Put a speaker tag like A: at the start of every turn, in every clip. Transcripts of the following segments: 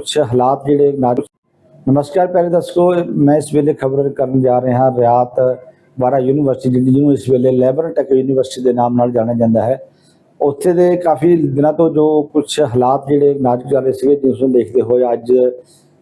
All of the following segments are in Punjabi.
A: ਕੁਝ ਹਾਲਾਤ ਜਿਹੜੇ ਨਾਜ਼ੁਕ ਨਮਸਕਾਰ ਪਹਿਲੇ ਦੱਸੋ ਮੈਂ ਇਸ ਵੇਲੇ ਖਬਰ ਕਰਨ ਜਾ ਰਿਹਾ ਹਾਂ ਰਿਆਤ ਵਾਰਾ ਯੂਨੀਵਰਸਿਟੀ ਜਿਹਨੂੰ ਇਸ ਵੇਲੇ ਲੈਬਰ ਟੈਕ ਯੂਨੀਵਰਸਿਟੀ ਦੇ ਨਾਮ ਨਾਲ ਜਾਣਿਆ ਜਾਂਦਾ ਹੈ। ਉੱਥੇ ਦੇ ਕਾਫੀ ਦਿਨਾਂ ਤੋਂ ਜੋ ਕੁਝ ਹਾਲਾਤ ਜਿਹੜੇ ਨਾਜ਼ੁਕ ਚੱਲ ਰਹੇ ਸੀਗੇ, ਜਿਸ ਨੂੰ ਦੇਖਦੇ ਹੋਏ ਅੱਜ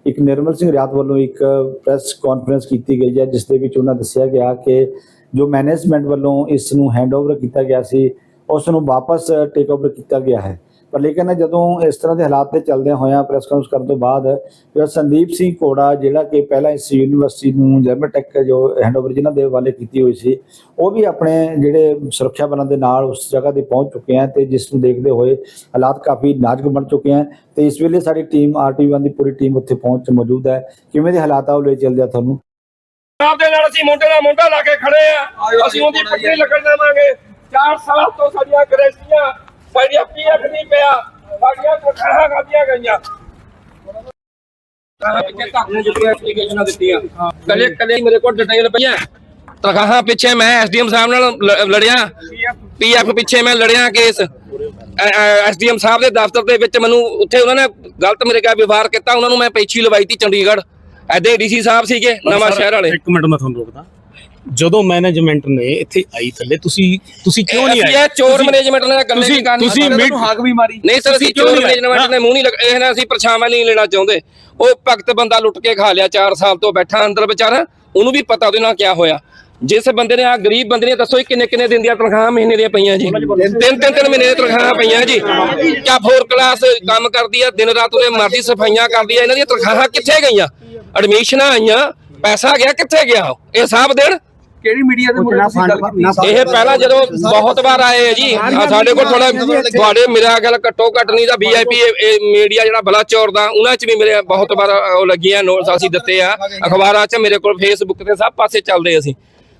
A: ਇੱਕ ਨਿਰਮਲ ਸਿੰਘ ਰਿਆਤ ਵੱਲੋਂ ਇੱਕ ਪ੍ਰੈਸ ਕਾਨਫਰੰਸ ਕੀਤੀ ਗਈ ਹੈ, ਜਿਸ ਦੇ ਵਿੱਚ ਉਹਨਾਂ ਦੱਸਿਆ ਗਿਆ ਕਿ ਜੋ ਮੈਨੇਜਮੈਂਟ ਵੱਲੋਂ ਇਸ ਨੂੰ ਹੈਂਡਓਵਰ ਕੀਤਾ ਗਿਆ ਸੀ, ਉਸ ਨੂੰ ਵਾਪਸ ਟੇਕ ਓਵਰ ਕੀਤਾ ਗਿਆ ਹੈ। ਪਰ ਲੇਕਿਨ ਜਦੋਂ ਇਸ ਤਰ੍ਹਾਂ ਦੇ ਹਾਲਾਤ ਤੇ ਚੱਲਦੇ ਹੋਇਆਂ ਪ੍ਰੈਸ ਕਾਨਫਰੰਸ ਕਰਨ ਤੋਂ ਬਾਅਦ ਜਿਹੜਾ ਸੰਦੀਪ ਸਿੰਘ ਕੋੜਾ, ਜਿਹੜਾ ਕਿ ਪਹਿਲਾਂ ਇਸ ਯੂਨੀਵਰਸਿਟੀ ਨੂੰ ਜਰਮਨ ਜੋ ਹੈਂਡਓਵਰ ਜਿਨ੍ਹਾਂ ਦੇ ਹਵਾਲੇ ਕੀਤੀ ਹੋਈ ਸੀ, ਉਹ ਵੀ ਆਪਣੇ ਜਿਹੜੇ ਸੁਰੱਖਿਆ ਬਲਾਂ ਦੇ ਨਾਲ ਉਸ ਜਗ੍ਹਾ ਤੇ ਪਹੁੰਚ ਚੁੱਕੇ ਹਨ ਤੇ ਜਿਸ ਨੂੰ ਦੇਖਦੇ ਹੋਏ ਹਾਲਾਤ ਕਾਫੀ ਨਾਜ਼ੁਕ ਬਣ ਚੁੱਕੇ ਹਨ ਤੇ ਇਸ ਵੇਲੇ ਸਾਡੀ ਟੀਮ ਆਰਟੀਵੀ ਦੀ ਪੂਰੀ ਟੀਮ ਉੱਥੇ ਪਹੁੰਚ ਮੌਜੂਦ ਹੈ। ਕਿਵੇਂ ਦੇ ਹਾਲਾਤ ਆ ਉਹ ਲੈ ਚੱਲਦੇ ਆ ਤੁਹਾਨੂੰ?
B: ਪੰਜਾਬ ਦੇ ਨਾਲ ਅਸੀਂ ਮੁੰਡੇ ਨਾਲ ਮੁੰਡਾ ਲਾ ਕੇ ਖੜੇ ਆ। ਅਸੀਂ ਉਹਦੀ ਪੱਟੀ ਲੱਗਣ ਦੇਵਾਂਗੇ 4 ਸਾਲ ਤੋਂ ਸਾਡੀਆਂ ਗਰੰਟੀਆਂ ਸਾਡੀਆਂ ਪੀਐਫ ਨਹੀਂ ਪਿਆ? ਸਾਡੀਆਂ ਤਨਖਾਹਾਂ ਖਾਧੀਆਂ ਗਈਆਂ। ਪਿੱਛੇ ਧਰਨੇ ਦਿੱਤੀਆਂ ਐਪਲੀਕੇਸ਼ਨਾਂ ਦਿੱਤੀਆਂ ਕਲੇ ਕਲੇ ਮੇਰੇ ਕੋਲ ਡਿਟੇਲ ਪਈਆਂ। ਤਨਖਾਹਾਂ ਪਿੱਛੇ ਮੈਂ ਐਸਡੀਐਮ ਸਾਹਿਬ ਨਾਲ ਲ- ਲੜਿਆ। ਪੀਐਫ ਪਿੱਛੇ ਮੈਂ ਲੜਿਆ ਕੇਸ ਐਸਡੀਐਮ ਸਾਹਿਬ ਦੇ ਦਫ਼ਤਰ ਦੇ ਵਿੱਚ ਮੈਨੂੰ ਉੱਥੇ ਉਹਨਾਂ ਨੇ ਗਲਤ ਮੇਰੇ ਕਾ ਵਿਵਹਾਰ ਕੀਤਾ। ਉਹਨਾਂ ਨੂੰ ਮੈਂ ਪੇਛੀ ਲਵਾਈ ਤੀ ਚੰਡੀਗੜ੍ਹ। ਐਦੇ ਡੀਸੀ ਸਾਹਿਬ ਸੀਗੇ ਨਵਾਂ ਸ਼ਹਿਰ ਵਾਲੇ।
C: ਇੱਕ ਮਿੰਟ ਮੈਂ ਤੁਹਾਨੂੰ ਰੋਕਦਾ। ਜਦੋਂ ਮੈਨੇਜਮੈਂਟ ਨੇ ਇੱਥੇ ਆਈ ਥੱਲੇ ਤੁਸੀਂ ਤੁਸੀਂ ਕਿਉਂ ਨਹੀਂ ਆਏ?
B: ਇਹ ਚੋਰ ਮੈਨੇਜਮੈਂਟ ਨਾਲ ਗੱਲੇ ਨਹੀਂ ਕਰਨੀ
C: ਤੁਸੀਂ ਮੀਟ-
B: ਹਾਕ ਵੀ ਮਾਰੀ। ਨਹੀਂ ਸਰ ਅਸੀਂ ਚੋਰ? ਮੈਨੇਜਮੈਂਟ ਨੇ। ਮੂੰਹ ਨਹੀਂ ਇਹ ਨਾ ਅਸੀਂ ਪਰਛਾਵਾਂ ਨਹੀਂ ਲੈਣਾ ਚਾਹੁੰਦੇ। ਉਹ ਭਗਤ ਬੰਦਾ ਲੁੱਟ ਕੇ ਖਾ ਲਿਆ 4 ਸਾਲ ਤੋਂ ਬੈਠਾ ਅੰਦਰ ਵਿਚਾਰਾ ਉਹਨੂੰ ਵੀ ਪਤਾ ਉਹਦੇ ਨਾਲ ਕੀ ਹੋਇਆ। ਜਿਸ ਬੰਦੇ ਨੇ ਆ ਗਰੀਬ ਬੰਦੇ ਨੇ ਦੱਸੋ ਕਿੰਨੇ ਕਿੰਨੇ ਦਿਨ ਦੀਆਂ ਤਨਖਾਹਾਂ ਮਹੀਨੇ ਦੀਆਂ ਪਈਆਂ ਜੀ? ਤਿੰਨ ਤਿੰਨ ਤਿੰਨ ਮਹੀਨੇ ਦੀਆਂ ਤਨਖਾਹਾਂ ਪਈਆਂ ਜੀ। ਕਿਆ ਫੋਰ ਕਲਾਸ ਕੰਮ ਕਰਦੀ ਆ ਦਿਨ ਰਾਤ ਉਹਦੇ ਮਰਦੀ ਸਫਾਈਆਂ ਕਰਦੀ ਆ ਇਹਨਾਂ ਦੀਆਂ ਤਨਖਾਹਾਂ ਕਿੱਥੇ ਗਈਆਂ? ਐਡਮਿਸ਼ਨਾਂ ਆਈਆਂ ਪੈਸਾ ਗਿਆ ਕਿੱਥੇ ਗਿਆ ਇਹ ਹਿਸਾਬ ਦੇਣ।
D: ਕਿਹੜੀ ਮੀਡੀਆ ਦੇ ਮੁੱਦੇ ਤੁਸੀਂ ਗੱਲ ਕੀਤੀ?
B: ਇਹ ਪਹਿਲਾਂ ਜਦੋਂ ਬਹੁਤ ਵਾਰ ਆਏ ਹੈ ਜੀ ਸਾਡੇ ਕੋਲ ਥੋੜਾ ਤੁਹਾਡੇ ਮੇਰਾ ਗੱਲ ਘੱਟੋ ਘੱਟ ਨਹੀਂ ਤਾਂ ਵੀਆਈਪੀ ਮੀਡੀਆ ਜਿਹੜਾ ਬਲਾਚੌਰ ਦਾ ਉਹਨਾਂ 'ਚ ਵੀ ਮੇਰੇ ਬਹੁਤ ਵਾਰ ਉਹ ਲੱਗੀਆਂ ਨੋਟਸ ਅਸੀਂ ਦਿੱਤੇ ਆ। ਅਖਬਾਰਾਂ 'ਚ ਮੇਰੇ ਕੋਲ ਫੇਸਬੁੱਕ ਤੇ ਸਭ ਪਾਸੇ ਚੱਲਦੇ ਅਸੀਂ।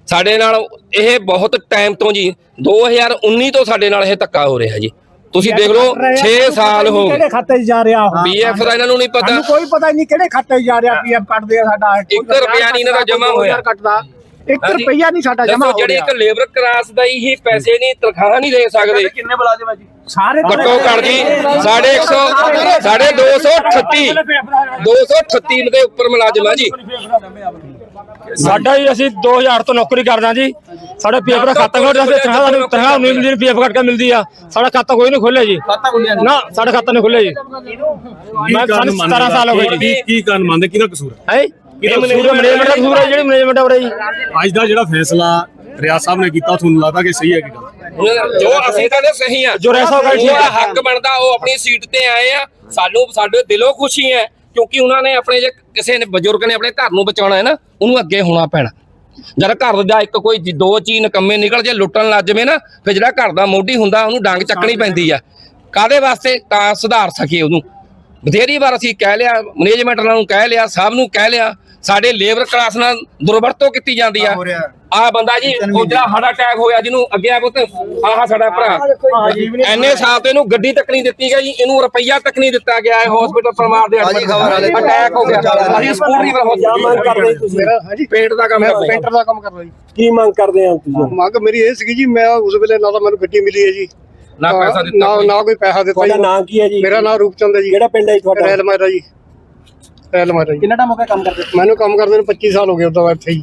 B: ਸਾਡੇ ਨਾਲ ਇਹ ਬਹੁਤ ਟਾਈਮ ਤੋਂ ਜੀ 2019 ਤੋਂ ਸਾਡੇ ਨਾਲ ਇਹ ਧੱਕਾ ਹੋ ਰਿਹਾ ਜੀ। ਤੁਸੀਂ ਦੇਖ ਲਓ 6 ਸਾਲ ਹੋ
E: ਕਿਹੜੇ ਖਾਤੇ 'ਚ ਜਾ ਰਿਹਾ ਉਹ।
B: ਪੀਐਫ ਦਾ ਇਹਨਾਂ ਨੂੰ ਨਹੀਂ ਪਤਾ।
E: ਕੋਈ ਪਤਾ ਨਹੀਂ ਕਿਹੜੇ ਖਾਤੇ 'ਚ ਜਾ ਰਿਹਾ ਪੀਐਫ ਕੱਟਦੇ ਆ ਸਾਡਾ।
B: ਇੱਕ ਰੁਪਿਆ ਨਹੀਂ ਇਹਨਾਂ ਦਾ ਜਮ੍ਹਾਂ ਹੋਇਆ।
E: ਕੱਟਦਾ ਇੱਕ
B: ਹਾਂਜੀ।
E: ਰੁਪਿਆ ਨਹੀਂ ਸਾਡਾ ਜਮਾ
B: ਦੱਸੋ ਜਿਹੜੇ ਇੱਕ ਲੇਬਰ ਕਲਾਸ ਦਾ ਹੀ ਪੈਸੇ ਨਹੀਂ ਤਨਖਾਹ ਨਹੀਂ ਦੇ ਸਕਦੇ।
D: ਕਿੰਨੇ ਮੁਲਾਜ਼ਮ ਹੈ ਜੀ?
E: ਸਾਰੇ
B: ਘੱਟੋ ਘੱਟ ਜੀ ਸਾਢੇ 100 ਸਾਢੇ 238 238 ਦੇ ਉੱਪਰ ਮੁਲਾਜ਼ਮ ਆ ਜੀ।
F: ਸਾਡਾ ਹੀ ਅਸੀਂ 2000 ਤੋਂ ਨੌਕਰੀ ਕਰਦਾ ਜੀ। ਸਾਡੇ ਪੀਐਫ ਦਾ ਖਾਤਾ ਖੋਲ੍ਹ ਰਿਹਾ ਤਨਖਾਹ ਸਾਨੂੰ ਤਨਖਾਹ ਨਹੀਂ ਮਿਲਦੀ ਪੀਐਫ ਕੱਟ ਕੇ ਮਿਲਦੀ ਆ। ਸਾਡਾ ਖਾਤਾ ਕੋਈ ਨਹੀਂ ਖੋਲਿਆ ਜੀ। ਨਾ ਸਾਡਾ ਖਾਤਾ ਨਹੀਂ ਖੁੱਲਿਆ ਜੀ। ਮੈਂ ਸਾਨੂੰ 17 ਸਾਲ ਹੋ ਗਏ ਜੀ।
C: ਕੀ ਕਾਰਨ ਮੰਨਦੇ? ਕਿਹਦਾ ਕਸੂਰ ਹੈ
F: ਹੈ? ਮੈਨੇਜਮੈਂਟ ਦਾ ਕਸੂਰ ਹੈ ਜਿਹੜੀ ਮੈਨੇਜਮੈਂਟ ਹੋ। ਰਹੀ
C: ਅੱਜ ਦਾ ਜਿਹੜਾ ਫੈਸਲਾ ਰਿਆਜ਼ ਸਾਹਿਬ ਨੇ ਕੀਤਾ ਤੁਹਾਨੂੰ ਲੱਗਦਾ ਕਿ ਸਹੀ ਹੈ ਕਿ ਗਲਤ?
B: ਜੋ ਅਸੀਂ ਕਹਿੰਦੇ ਸਹੀ ਆ।
F: ਜੋ ਰੈਸਾ ਗੱਲ ਠੀਕ ਹੈ।
B: ਹੱਕ ਬਣਦਾ ਉਹ ਆਪਣੀ ਸੀਟ ਤੇ ਆਏ ਆ। ਸਾਨੂੰ ਸਾਡੇ ਦਿਲੋਂ ਖੁਸ਼ੀ ਹੈ ਕਿਉਂਕਿ ਉਹਨਾਂ ਨੇ ਆਪਣੇ ਜੇ ਕਿਸੇ ਨੇ ਬਜ਼ੁਰਗ ਨੇ ਆਪਣੇ ਘਰ ਨੂੰ ਬਚਾਉਣਾ ਹੈ ਨਾ ਉਹਨੂੰ ਅੱਗੇ ਹੋਣਾ ਪੈਣਾ। ਜਦ ਘਰ ਦਾ ਇੱਕ ਕੋਈ ਦੋ ਚੀਜ਼ ਨਕੰਮੇ ਨਿਕਲ ਜੇ ਲੁੱਟਣ ਲੱਗ ਜਵੇ ਨਾ ਫਿਰ ਜਿਹੜਾ ਘਰ ਦਾ ਮੋਢੀ ਹੁੰਦਾ ਉਹਨੂੰ ਡਾਂਗ ਚੱਕਣੀ ਪੈਂਦੀ ਆ। ਕਾਦੇ ਵਾਸਤੇ? ਤਾਂ ਸੁਧਾਰ ਸਕੇ ਉਹਨੂੰ। ਬਥੇਰੀ ਵਾਰ ਅਸੀਂ ਕਹਿ ਲਿਆ ਮੈਨੇਜਮੈਂਟ ਨਾਲ ਨੂੰ ਕਹਿ ਲਿਆ ਸਭ ਨੂੰ ਕਹਿ ਲਿਆ ਸਾਡੇ ਲੇਬਰ ਕਲਾਸ ਨਾਲ ਦੁਰਵਰਤੋਂ ਕੀਤੀ ਜਾਂਦੀ ਆ। ਆ ਬੰਦਾ ਜੀ ਉਹ ਜਿਹੜਾ ਹਾਰਟ ਅਟੈਕ ਹੋਇਆ ਜਿਹਨੂੰ ਅੱਗੇ ਆ ਪੁੱਤ ਆਹ ਸਾਡਾ ਭਰਾ। ਐਨੇ ਸਾਲ ਤੋਂ ਇਹਨੂੰ ਗੱਡੀ ਤੱਕ ਨਹੀਂ ਦਿੱਤੀ ਗਈ ਇਹਨੂੰ ਰੁਪਈਆ ਤੱਕ ਨਹੀਂ ਦਿੱਤਾ ਗਿਆ ਹੈ ਹਸਪੀਟਲ ਪਰਮਾਰ ਦੇ ਅਟੈਕ ਹੋ ਗਿਆ। ਅਸੀਂ ਸਕੂਟਰੀ ਪਰ
E: ਮੰਗ ਕਰਦੇ ਤੁਸੀਂ?
B: ਹਾਂਜੀ। ਪੇਂਟ ਦਾ ਕੰਮ ਕਰਦੇ
E: ਪੇਂਟਰ ਦਾ ਕੰਮ ਕਰਦਾ ਜੀ।
F: ਕੀ ਮੰਗ ਕਰਦੇ ਆ ਤੁਸੀਂ?
G: ਮੰਗ ਮੇਰੀ ਇਹ ਸੀਗੀ ਜੀ ਮੈਂ ਉਸ ਵੇਲੇ ਨਾ ਤਾਂ ਮੈਨੂੰ ਗੱਡੀ ਮਿਲੀ ਹੈ ਜੀ।
B: ਨਾ ਪੈਸਾ ਦਿੱਤਾ
G: ਨਾ
B: ਕੋਈ।
G: ਨਾ ਕੋਈ ਪੈਸਾ ਦਿੱਤਾ
F: ਤੁਹਾਡਾ
G: ਜੀ।
F: ਨਾਮ ਕੀ ਹੈ ਜੀ?
G: ਮੇਰਾ ਨਾਮ ਰੂਪਚੰਦ ਹੈ ਜੀ।
F: ਕਿਹੜਾ ਪਿੰਡ ਹੈ ਜੀ ਤੁਹਾਡਾ?
G: ਰੈਲ ਮਾਜਰਾ ਜੀ। ਰੈਲ ਮਾਜਰਾ ਜੀ।
E: ਕਿੰਨਾ ਟਾਈਮ ਹੋ ਗਿਆ ਕੰਮ ਕਰਦੇ
G: ਮੈਨੂੰ ਕੰਮ ਕਰਦੇ ਨੂੰ 25 ਸਾਲ ਹੋ ਗਏ ਉਦੋਂ ਇੱਥੇ ਹੀ।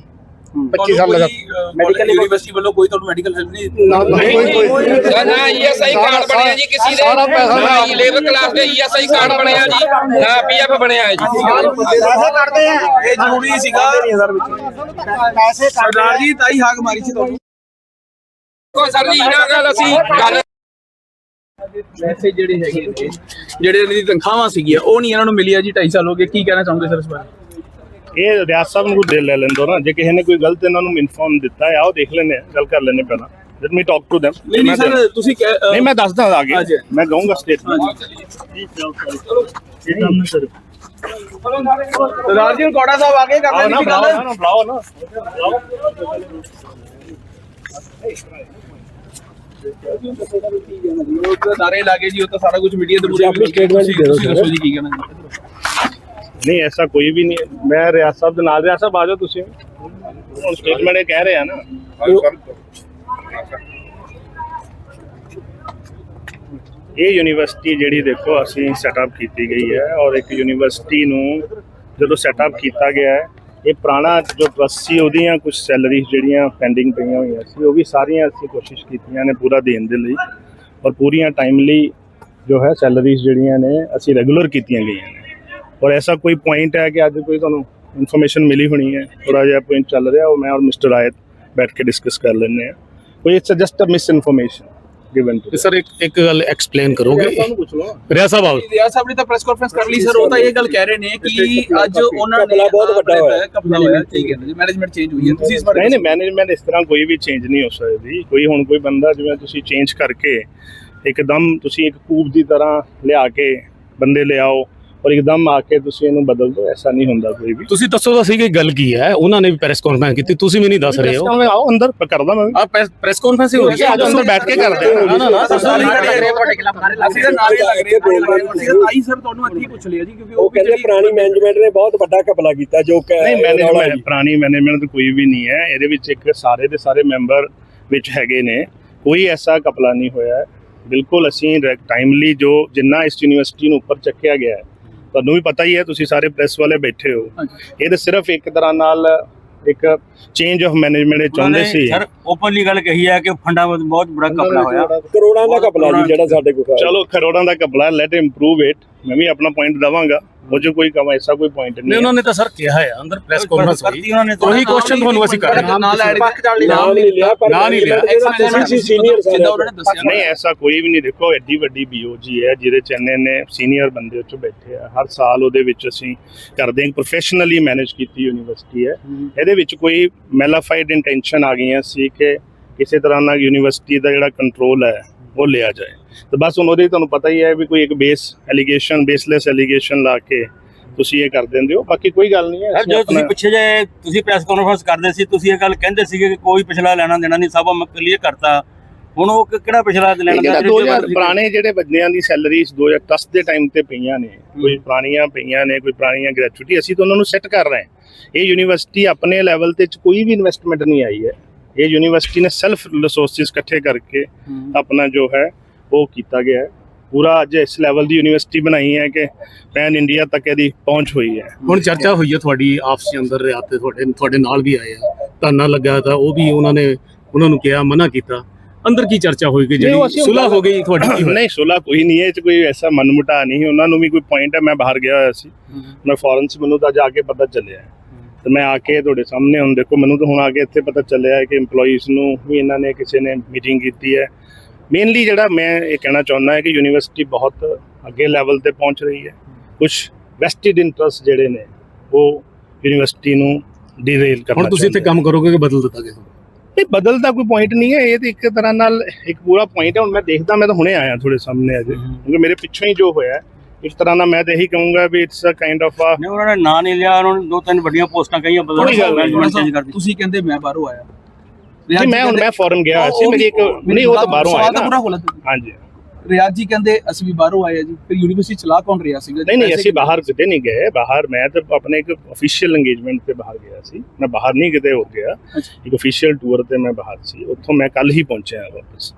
G: 25 ਸਾਲ ਲਗਾ
D: ਮੈਡੀਕਲ ਯੂਨੀਵਰਸਿਟੀ ਵੱਲੋਂ ਕੋਈ ਤੁਹਾਨੂੰ ਮੈਡੀਕਲ ਹੈਲਪ ਨਹੀਂ
G: ਨਾ ਨਾ ਕੋਈ ਕੋਈ
B: ਨਾ ਈਐਸਆਈ ਕਾਰਡ ਬਣਿਆ ਜੀ ਕਿਸੇ ਦੇ।
G: ਸਾਰਾ ਪੈਸਾ
B: ਨਾ ਲੇਬਰ ਕਲਾਸ ਦੇ ਈਐਸਆਈ ਕਾਰਡ ਬਣਿਆ ਜੀ। ਨਾ ਪੀਐਫ ਬਣਿਆ ਹੈ ਜੀ
E: ਪੈਸੇ ਕੱਟਦੇ ਆ।
D: ਇਹ ਜ਼ਰੂਰੀ ਸੀਗਾ।
E: ਪੈਸੇ
D: ਸਰਦਾਰ ਜੀ ਤਾਈ ਹਾਕ ਮਾਰੀ ਸੀ ਤੁਹਾਨੂੰ।
B: ਕੋਈ ਸਰ ਜੀ ਇਹਨਾਂ ਗੱਲ ਅਸੀਂ ਗੱਲ
D: ਪੈਸੇ ਜਿਹੜੇ ਹੈਗੇ ਨੇ ਜਿਹੜੇ ਇਹਨਾਂ ਦੀ ਤਨਖਾਹਾਂ ਸੀਗੀਆਂ ਉਹ ਨਹੀਂ ਇਹਨਾਂ ਨੂੰ ਮਿਲੀ ਆ ਜੀ 2.5 ਸਾਲ ਹੋ ਗਏ। ਕੀ ਕਹਿਣਾ ਚਾਹੁੰਦੇ ਸਰ ਇਸ ਬਾਰੇ?
C: ਇਹ ਰਿਆਜ਼ ਸਾਹਿਬ ਨੂੰ ਦੇ ਲੈ ਲੈਂਦੋ ਨਾ। ਜੇ ਕਿਸੇ ਨੇ ਕੋਈ ਗਲਤ ਇਹਨਾਂ ਨੂੰ ਇਨਫੋਰਮ ਦਿੱਤਾ ਹੈ ਆਓ ਦੇਖ ਆ ਗੱਲ ਕਰ ਲੈਂਦੇ ਪਹਿਲਾਂ। Let me talk to them
D: ਨਹੀਂ ਨਹੀਂ ਸਰ ਤੁਸੀਂ
C: ਨਹੀਂ ਮੈਂ ਦੱਸਦਾ ਆਗੇ
D: ਹਾਂਜੀ।
C: ਮੈਂ ਦਊਂਗਾ ਸਟੇਟਮੈਂਟ
D: ਜੀ ਕੋੜਾ ਸਾਹਿਬ ਆਗੇ ਕਰ ਲੈਣੀ
C: ਬੁਲਾਓ
D: ਗੱਲ
C: ਨਾ ਬੁਲਾਓ ਨਾ।
D: ਲਾਗੇ ਜੀ ਉਹ ਤਾਂ ਸਾਰਾ ਕੁਝ ਮੀਡੀਆ ਦੇ ਮੂਹਰੇ
F: ਆਪਣੀ statement ਦੇ ਦਿਓ
D: ਤੁਸੀਂ ਦੱਸੋ ਜੀ ਕੀ ਕਹਿਣਾ ਜੀ
C: ਨਹੀਂ ਐਸਾ ਕੋਈ ਵੀ ਨਹੀਂ ਹੈ। ਮੈਂ ਰਿਆਜ਼ ਸਾਹਿਬ ਦੇ ਨਾਲ ਰਿਆਜ਼ ਸਾਹਿਬ ਆ ਜਾਓ ਤੁਸੀਂ। ਹੁਣ ਸਟੇਟਮੈਂਟ ਇਹ ਕਹਿ ਰਹੇ ਆ ਨਾ। ਇਹ ਯੂਨੀਵਰਸਿਟੀ ਜਿਹੜੀ ਦੇਖੋ ਅਸੀਂ ਸੈਟਅਪ ਕੀਤੀ ਗਈ ਹੈ ਔਰ ਇੱਕ ਯੂਨੀਵਰਸਿਟੀ ਨੂੰ ਜਦੋਂ ਸੈਟਅਪ ਕੀਤਾ ਗਿਆ ਹੈ ਇਹ ਪੁਰਾਣਾ ਜੋ ਟਰਸਟ ਸੀ, ਉਹਦੀਆਂ ਕੁਝ ਸੈਲਰੀਜ਼ ਜਿਹੜੀਆਂ ਪੈਂਡਿੰਗ ਪਈਆਂ ਹੋਈਆਂ ਸੀ, ਉਹ ਵੀ ਸਾਰੀਆਂ ਅਸੀਂ ਕੋਸ਼ਿਸ਼ ਕੀਤੀਆਂ ਨੇ ਪੂਰਾ ਦੇਣ ਦੇ ਲਈ ਔਰ ਪੂਰੀਆਂ ਟਾਈਮਲੀ ਜੋ ਹੈ ਸੈਲਰੀਜ਼ ਜਿਹੜੀਆਂ ਨੇ, ਅਸੀਂ ਰੈਗੂਲਰ ਕੀਤੀਆਂ ਗਈਆਂ ਨੇ। ਔਰ ਐਸਾ ਕੋਈ ਪੁਆਇੰਟ ਹੈ ਕਿ ਅੱਜ ਕੋਈ ਤੁਹਾਨੂੰ ਇਨਫੋਰਮੇਸ਼ਨ ਮਿਲੀ ਹੋਣੀ ਹੈ ਥੋੜਾ ਜਿਹਾ ਪੁਆਇੰਟ ਚੱਲ ਰਿਹਾ, ਉਹ ਮੈਂ ਔਰ ਮਿਸਟਰ ਆਇਤ ਬੈਠ ਕੇ ਡਿਸਕਸ ਕਰ ਲੈਂਦੇ ਆ ਕੋਈ it's just a misinformation given to
H: ਤੇ ਸਰ ਇੱਕ ਇੱਕ ਗੱਲ ਐਕਸਪਲੇਨ ਕਰੋਗੇ?
C: ਪੁੱਛ ਲਓ।
H: ਰਿਆ ਸਾਹਿਬ ਆਓ।
D: ਰਿਆਜ਼ ਸਾਹਿਬ ਨੇ ਤਾਂ ਪ੍ਰੈਸ ਕਾਨਫਰੰਸ ਕਰ ਲਈ ਸਰ ਉਹ ਤਾਂ ਇਹ ਗੱਲ ਕਹਿ ਰਹੇ ਨੇ ਕਿ ਅੱਜ ਉਹਨਾਂ ਨੇ ਬਹੁਤ ਵੱਡਾ ਹੋਇਆ। ਕਪਲਾ ਹੋਇਆ। ਠੀਕ ਹੈ ਜੀ ਮੈਨੇਜਮੈਂਟ ਚੇਂਜ ਹੋਈ ਹੈ। ਤੁਸੀਂ ਇਸ ਬਾਰੇ
C: ਨਹੀਂ ਨਹੀਂ ਮੈਨੇਜਮੈਂਟ ਇਸ ਤਰ੍ਹਾਂ ਕੋਈ ਵੀ ਚੇਂਜ ਨਹੀਂ ਹੋ ਸਕਦੀ। ਕੋਈ ਹੁਣ ਕੋਈ ਬੰਦਾ ਜਿਵੇਂ ਤੁਸੀਂ ਚੇਂਜ ਕਰਕੇ ਇੱਕਦਮ ਤੁਸੀਂ ਇੱਕ ਕੂਬ ਦੀ ਤਰ੍ਹਾਂ ਲਿਆ ਕੇ ਬੰਦੇ ਲਿਆਓ ਔਰ ਇੱਕਦਮ ਆ ਕੇ ਤੁਸੀਂ ਇਹਨੂੰ ਬਦਲ ਦਿਓ ਐਸਾ ਨਹੀਂ ਹੁੰਦਾ ਕੋਈ ਵੀ।
H: ਤੁਸੀਂ ਦੱਸੋ ਤਾਂ ਸਹੀ ਕਿ ਗੱਲ ਕੀ ਹੈ? ਉਹਨਾਂ ਨੇ ਵੀ ਪ੍ਰੈਸ ਕਾਨਫਰੰਸ ਕੀਤੀ ਤੁਸੀਂ ਵੀ ਨਹੀਂ ਦੱਸ ਰਹੇ ਹੋ।
C: ਮੈਂ ਆਓ ਅੰਦਰ ਕਰਦਾ ਮੈਂ।
D: ਆ ਪ੍ਰੈਸ ਕਾਨਫਰੰਸ ਹੀ ਹੋ ਰਹੀ ਹੈ।
C: ਅੱਜ ਅੰਦਰ ਬੈਠ ਕੇ ਕਰਦੇ ਹਾਂ।
D: ਨਾ ਨਾ ਨਾ ਰਹੇ ਤੁਹਾਡੇ ਖਿਲਾਫ ਨਾਰੇ ਲੱਗ ਰਹੇ ਨਾਰੇ ਲੱਗ ਰਹੇ ਅਸੀਂ ਤਾਂ ਆਈ ਸਰ ਤੁਹਾਨੂੰ ਹੀ ਪੁੱਛ ਲਿਆ ਜੀ ਕਿਉਂਕਿ ਉਹ ਕਹਿੰਦੇ
F: ਪੁਰਾਣੀ ਮੈਨੇਜਮੈਂਟ ਨੇ ਬਹੁਤ ਵੱਡਾ ਘਪਲਾ ਕੀਤਾ ਜੋ ਕਿ
C: ਨਹੀਂ ਮੈਨੇਜਮੈਂਟ ਪੁਰਾਣੀ ਮੈਨੇਜਮੈਂਟ ਕੋਈ ਵੀ ਨਹੀਂ ਹੈ। ਇਹਦੇ ਵਿੱਚ ਇੱਕ ਸਾਰੇ ਦੇ ਸਾਰੇ ਮੈਂਬਰ ਵਿੱਚ ਹੈਗੇ ਨੇ। ਕੋਈ ਐਸਾ ਕਪਲਾ ਨਹੀਂ ਹੋਇਆ। ਹੈ। ਬਿਲਕੁਲ ਅਸੀਂ ਟਾਈਮਲੀ ਜੋ ਜਿੰਨਾ ਇਸ ਯੂਨੀਵਰਸਿਟੀ ਨੂੰ ਉੱਪਰ ਚੱਕਿਆ ਗਿਆ ਹੈ ਤੁਹਾਨੂੰ ਵੀ ਪਤਾ ਹੀ ਹੈ ਤੁਸੀਂ ਸਾਰੇ ਪ੍ਰੈਸ ਵਾਲੇ ਬੈਠੇ ਹੋ। ਇਹ ਤਾਂ ਸਿਰਫ ਇੱਕ ਤਰ੍ਹਾਂ ਨਾਲ ਇੱਕ ਚੇਂਜ ਆਫ ਮੈਨੇਜਮੈਂਟ ਇਹ ਚਾਹੁੰਦੇ ਸੀ।
I: ਸਰ ਓਪਨਲੀ ਗੱਲ ਕਹੀ ਹੈ ਕਿ ਫੰਡਾ ਬਹੁਤ ਬੜਾ ਕਪੜਾ ਹੋਇਆ।
F: ਕਰੋੜਾਂ ਦਾ ਘਪਲਾ ਜੀ ਜਿਹੜਾ ਸਾਡੇ ਕੋਲ
C: ਚਲੋ ਕਰੋੜਾਂ ਦਾ ਕਪਲਾ ਲੈਟ ਇੰਪਰੂਵ ਇਟ ਮੈਂ ਵੀ ਆਪਣਾ ਪੁਆਇੰਟ ਦਵਾਂਗਾ। ਉਹ ਜੋ ਕੋਈ ਕਮ ਐਸਾ ਕੋਈ ਪੁਆਇੰਟ
H: ਨਹੀਂ
C: ਨਹੀਂ
H: ਉਹਨਾਂ ਨੇ ਤਾਂ ਸਰ ਕਿਹਾ ਹੈ ਅੰਦਰ ਪ੍ਰੈਸ ਕਾਨਫਰੰਸ ਹੋਈ
I: ਕਰਤੀ ਉਹਨਾਂ ਨੇ
H: ਉਹੀ ਕੁਐਸਚਨ ਤੁਹਾਨੂੰ ਅਸੀਂ ਕਰ ਰਹੇ ਹਾਂ
D: ਨਾਲ ਐਡ
F: ਨਾਮ ਨਹੀਂ ਲਿਆ ਪਰ
H: ਨਾਂ ਨਹੀਂ ਲਿਆ।
F: ਤੁਸੀਂ ਸੀਨੀਅਰ
D: ਜਿੱਦਾਂ ਉਹਨਾਂ ਨੇ ਦੱਸਿਆ
C: ਨਹੀਂ ਐਸਾ ਕੋਈ ਵੀ ਨਹੀਂ ਦੇਖੋ ਐਡੀ ਵੱਡੀ ਬੀਓਜੀ ਹੈ ਜਿਹਦੇ ਚ ਇੰਨੇ ਨੇ ਸੀਨੀਅਰ ਬੰਦੇ ਉੱਚ ਬੈਠੇ ਆ ਹਰ ਸਾਲ ਉਹਦੇ ਵਿੱਚ ਅਸੀਂ ਕਰਦੇ ਹਾਂ ਪ੍ਰੋਫੈਸ਼ਨਲੀ ਮੈਨੇਜ ਕੀਤੀ ਯੂਨੀਵਰਸਿਟੀ ਹੈ ਇਹਦੇ ਵਿੱਚ ਕੋਈ ਮੈਲਾਫਾਈਡ ਇੰਟੈਂਸ਼ਨ ਆ ਗਈਆਂ ਸੀ ਕਿ ਕਿਸੇ ਤਰ੍ਹਾਂ ਨਾਲ ਯੂਨੀਵਰਸਿਟੀ ਦਾ ਜਿਹੜਾ ਕੰਟਰੋਲ ਹੈ ਉਹ ਲਿਆ ਜਾਏ। ਤੇ ਬਸ ਹੁਣ ਉਹਦੇ ਤੁਹਾਨੂੰ ਪਤਾ ਹੀ ਹੈ ਵੀ ਕੋਈ ਇੱਕ ਬੇਸ ਐਲੀਗੇਸ਼ਨ ਬੇਸਲੈਸ ਐਲੀਗੇਸ਼ਨ ਲਾ ਕੇ ਤੁਸੀਂ ਇਹ ਕਰ ਦਿੰਦੇ ਹੋ। ਬਾਕੀ ਕੋਈ ਗੱਲ ਨਹੀਂ ਹੈ
I: ਸਰ
C: ਅਸੀਂ
I: ਜੋ ਤੁਸੀਂ ਪਿੱਛੇ ਜੇ ਤੁਸੀਂ ਪ੍ਰੈਸ ਕਾਨਫਰੰਸ ਕਰਦੇ ਸੀ ਤੁਸੀਂ ਇਹ ਗੱਲ ਕਹਿੰਦੇ ਸੀਗੇ ਕਿ ਕੋਈ ਪਿਛਲਾ ਲੈਣਾ ਦੇਣਾ ਨਹੀਂ ਸਭ ਮੈਂ ਕਲੀਅਰ ਕਰਤਾ। ਹੁਣ ਉਹ ਕਿਹੜਾ ਪਿਛਲਾ ਲੈਣਾ ਦੇਣਾ?
C: 2000 ਪੁਰਾਣੇ ਜਿਹੜੇ ਬੰਦਿਆਂ ਦੀ ਸੈਲਰੀਜ਼ 2010 ਦੇ ਟਾਈਮ ਤੇ ਪਈਆਂ ਨੇ ਕੋਈ ਪੁਰਾਣੀਆਂ ਪਈਆਂ ਨੇ ਕੋਈ ਪੁਰਾਣੀਆਂ ਗ੍ਰੈਚੁਇਟੀ ਅਸੀਂ ਤਾਂ ਉਹਨਾਂ ਨੂੰ ਸੈੱਟ ਕਰ ਰਹੇ ਹਾਂ। ਇਹ ਯੂਨੀਵਰਸਿਟੀ ਆਪਣੇ ਲੈਵਲ ਤੇ ਕੋਈ ਵੀ ਇਨਵੈਸਟਮੈਂਟ ਨਹੀਂ ਆਈ ਹੈ। ਇਹ ਯੂਨੀਵਰਸਿਟੀ ਨੇ ਸੈਲਫ ਰਿਸੋਰਸਿਸ ਇਕੱਠੇ ਕਰਕੇ ਆਪਣਾ ਜੋ ਹੈ ਉਹ ਕੀਤਾ ਗਿਆ ਹੈ। ਪੂਰਾ ਅੱਜ ਇਸ ਲੈਵਲ ਦੀ ਯੂਨੀਵਰਸਿਟੀ ਬਣਾਈ ਹੈ ਕਿ ਪੈਨ ਇੰਡੀਆ ਤੱਕ ਇਹਦੀ ਪਹੁੰਚ ਹੋਈ ਹੈ।
H: ਹੁਣ ਚਰਚਾ ਹੋਈ ਹੈ ਤੁਹਾਡੀ ਆਪਸ ਦੇ ਅੰਦਰ ਰਿਆ ਤੇ ਤੁਹਾਡੇ ਤੁਹਾਡੇ ਨਾਲ ਵੀ ਆਏ ਆ। ਧਰਨਾ ਲੱਗਾ ਤਾਂ ਉਹ ਵੀ ਉਹਨਾਂ ਨੇ ਉਹਨਾਂ ਨੂੰ ਕਿਹਾ ਮਨਾ ਕੀਤਾ। ਅੰਦਰ ਕੀ ਚਰਚਾ ਹੋਈ ਕਿ ਜਿਹੜੀ ਸੁਲ੍ਹਾ ਹੋ ਗਈ ਤੁਹਾਡੀ?
C: ਨਹੀਂ ਸੁਲਾ ਕੋਈ ਨਹੀਂ ਹੈ ਇਹ ਚ ਕੋਈ ਐਸਾ ਮਨਮੁਟਾ ਨਹੀਂ ਉਹਨਾਂ ਨੂੰ ਵੀ ਕੋਈ ਪੁਆਇੰਟ ਹੈ ਮੈਂ ਬਾਹਰ ਗਿਆ ਹੋਇਆ ਸੀ। ਮੈਂ ਫੋਰਨ ਚ ਮੈਨੂੰ ਤਾਂ ਜਾ ਕੇ ਪਤਾ ਚੱਲਿਆ ਹੈ। ਤੇ ਮੈਂ ਆ ਕੇ ਤੁਹਾਡੇ ਸਾਹਮਣੇ ਹੁਣ ਦੇਖੋ ਮੈਨੂੰ ਤਾਂ ਹੁਣ ਆ ਕੇ ਇੱਥੇ ਪਤਾ ਚੱਲਿਆ ਹੈ ਕਿ EMPLOYEES ਨੂੰ ਵੀ ਇਹਨਾਂ ਨੇ ਕਿਸੇ ਨੇ ਮੀਟਿੰਗ ਕੀਤੀ ਹੈ। ਮੇਨਲੀ ਜਿਹੜਾ ਮੈਂ ਇਹ ਕਹਿਣਾ ਚਾਹੁੰਦਾ ਹੈ ਕਿ ਯੂਨੀਵਰਸਿਟੀ ਬਹੁਤ ਅੱਗੇ ਲੈਵਲ ਤੇ ਪਹੁੰਚ ਰਹੀ ਹੈ। ਕੁਝ ਵੈਸਟਿਡ ਇੰਟਰਸਟ ਜਿਹੜੇ ਨੇ ਉਹ ਯੂਨੀਵਰਸਿਟੀ ਨੂੰ ਡੀਰੇਲ ਕਰਨਾ
H: ਹੁਣ ਤੁਸੀਂ ਇੱਥੇ ਕੰਮ ਕਰੋਗੇ ਕਿ ਬਦਲ ਦਿੱਤਾ ਗਿਆ?
C: ਨਹੀਂ ਬਦਲਦਾ ਕੋਈ ਪੁਆਇੰਟ ਨਹੀਂ ਹੈ। ਇਹ ਤੇ ਇੱਕ ਤਰ੍ਹਾਂ ਨਾਲ ਇੱਕ ਪੂਰਾ ਪੁਆਇੰਟ ਹੈ। ਹੁਣ ਮੈਂ ਦੇਖਦਾ ਮੈਂ ਤਾਂ ਹੁਣੇ ਆਇਆ ਤੁਹਾਡੇ ਸਾਹਮਣੇ ਅਜੇ ਕਿਉਂਕਿ ਮੇਰੇ ਪਿੱਛੋਂ ਹੀ ਜੋ ਹੋਇਆ ਇਸ ਤਰ੍ਹਾਂ ਨਾਲ ਮੈਂ ਤਾਂ ਇਹੀ ਕਹੂੰਗਾ ਵੀ it's a kind of a
I: ਨਹੀਂ ਉਹਨਾਂ ਨੇ ਨਾਂ ਨਹੀਂ ਲਿਆ ਉਹਨਾਂ ਨੇ ਦੋ ਤਿੰਨ ਵੱਡੀਆਂ ਪੋਸਟਾਂ ਕਹੀਆਂ ਬਦਲ
C: ਕੋਈ ਗੱਲ।
I: ਚੇਂਜ ਕਰ ਦਿੱਤੀ
D: ਤੁਸੀਂ ਕਹਿੰਦੇ ਮੈਂ ਬਾਹਰੋਂ ਆਇਆ।
C: ਨਹੀਂ ਮੈਂ ਹੁਣ ਮੈਂ ਫੋਰਨ ਗਿਆ ਸੀ ਮੇਰੀ ਇੱਕ ਨਹੀਂ ਉਹ ਤਾਂ ਬਾਹਰੋਂ ਆਇਆ
D: ਤਾਂ ਪੂਰਾ
C: ਨਾ
D: ਹੋਲਾ
C: ਹਾਂਜੀ।
D: ਰਿਆਜ਼ ਜੀ ਕਹਿੰਦੇ ਅਸੀਂ ਵੀ ਬਾਹਰੋਂ ਆਏ ਆ ਜੀ। ਫਿਰ ਯੂਨੀਵਰਸਿਟੀ ਚਲਾ ਕੌਣ ਰਿਹਾ ਸੀਗਾ ਜੀ?
C: ਨਹੀਂ ਨਹੀਂ
D: ਪੈਸੇ
C: ਅਸੀਂ ਬਾਹਰ ਕਿਤੇ ਨਹੀਂ ਗਏ। ਬਾਹਰ ਮੈਂ ਤਾਂ ਆਪਣੇ ਇੱਕ ਅਫੀਸ਼ੀਅਲ ਇੰਗੇਜਮੈਂਟ ਤੇ ਬਾਹਰ ਗਿਆ ਸੀ। ਮੈਂ ਬਾਹਰ ਨਹੀਂ ਕਿਤੇ ਹੋ ਗਿਆ। ਇੱਕ ਅਫੀਸ਼ੀਅਲ ਟੂਰ ਤੇ ਮੈਂ ਬਾਹਰ ਸੀ। ਉੱਥੋਂ ਮੈਂ ਕੱਲ ਹੀ ਪਹੁੰਚਿਆ ਵਾਪਸ।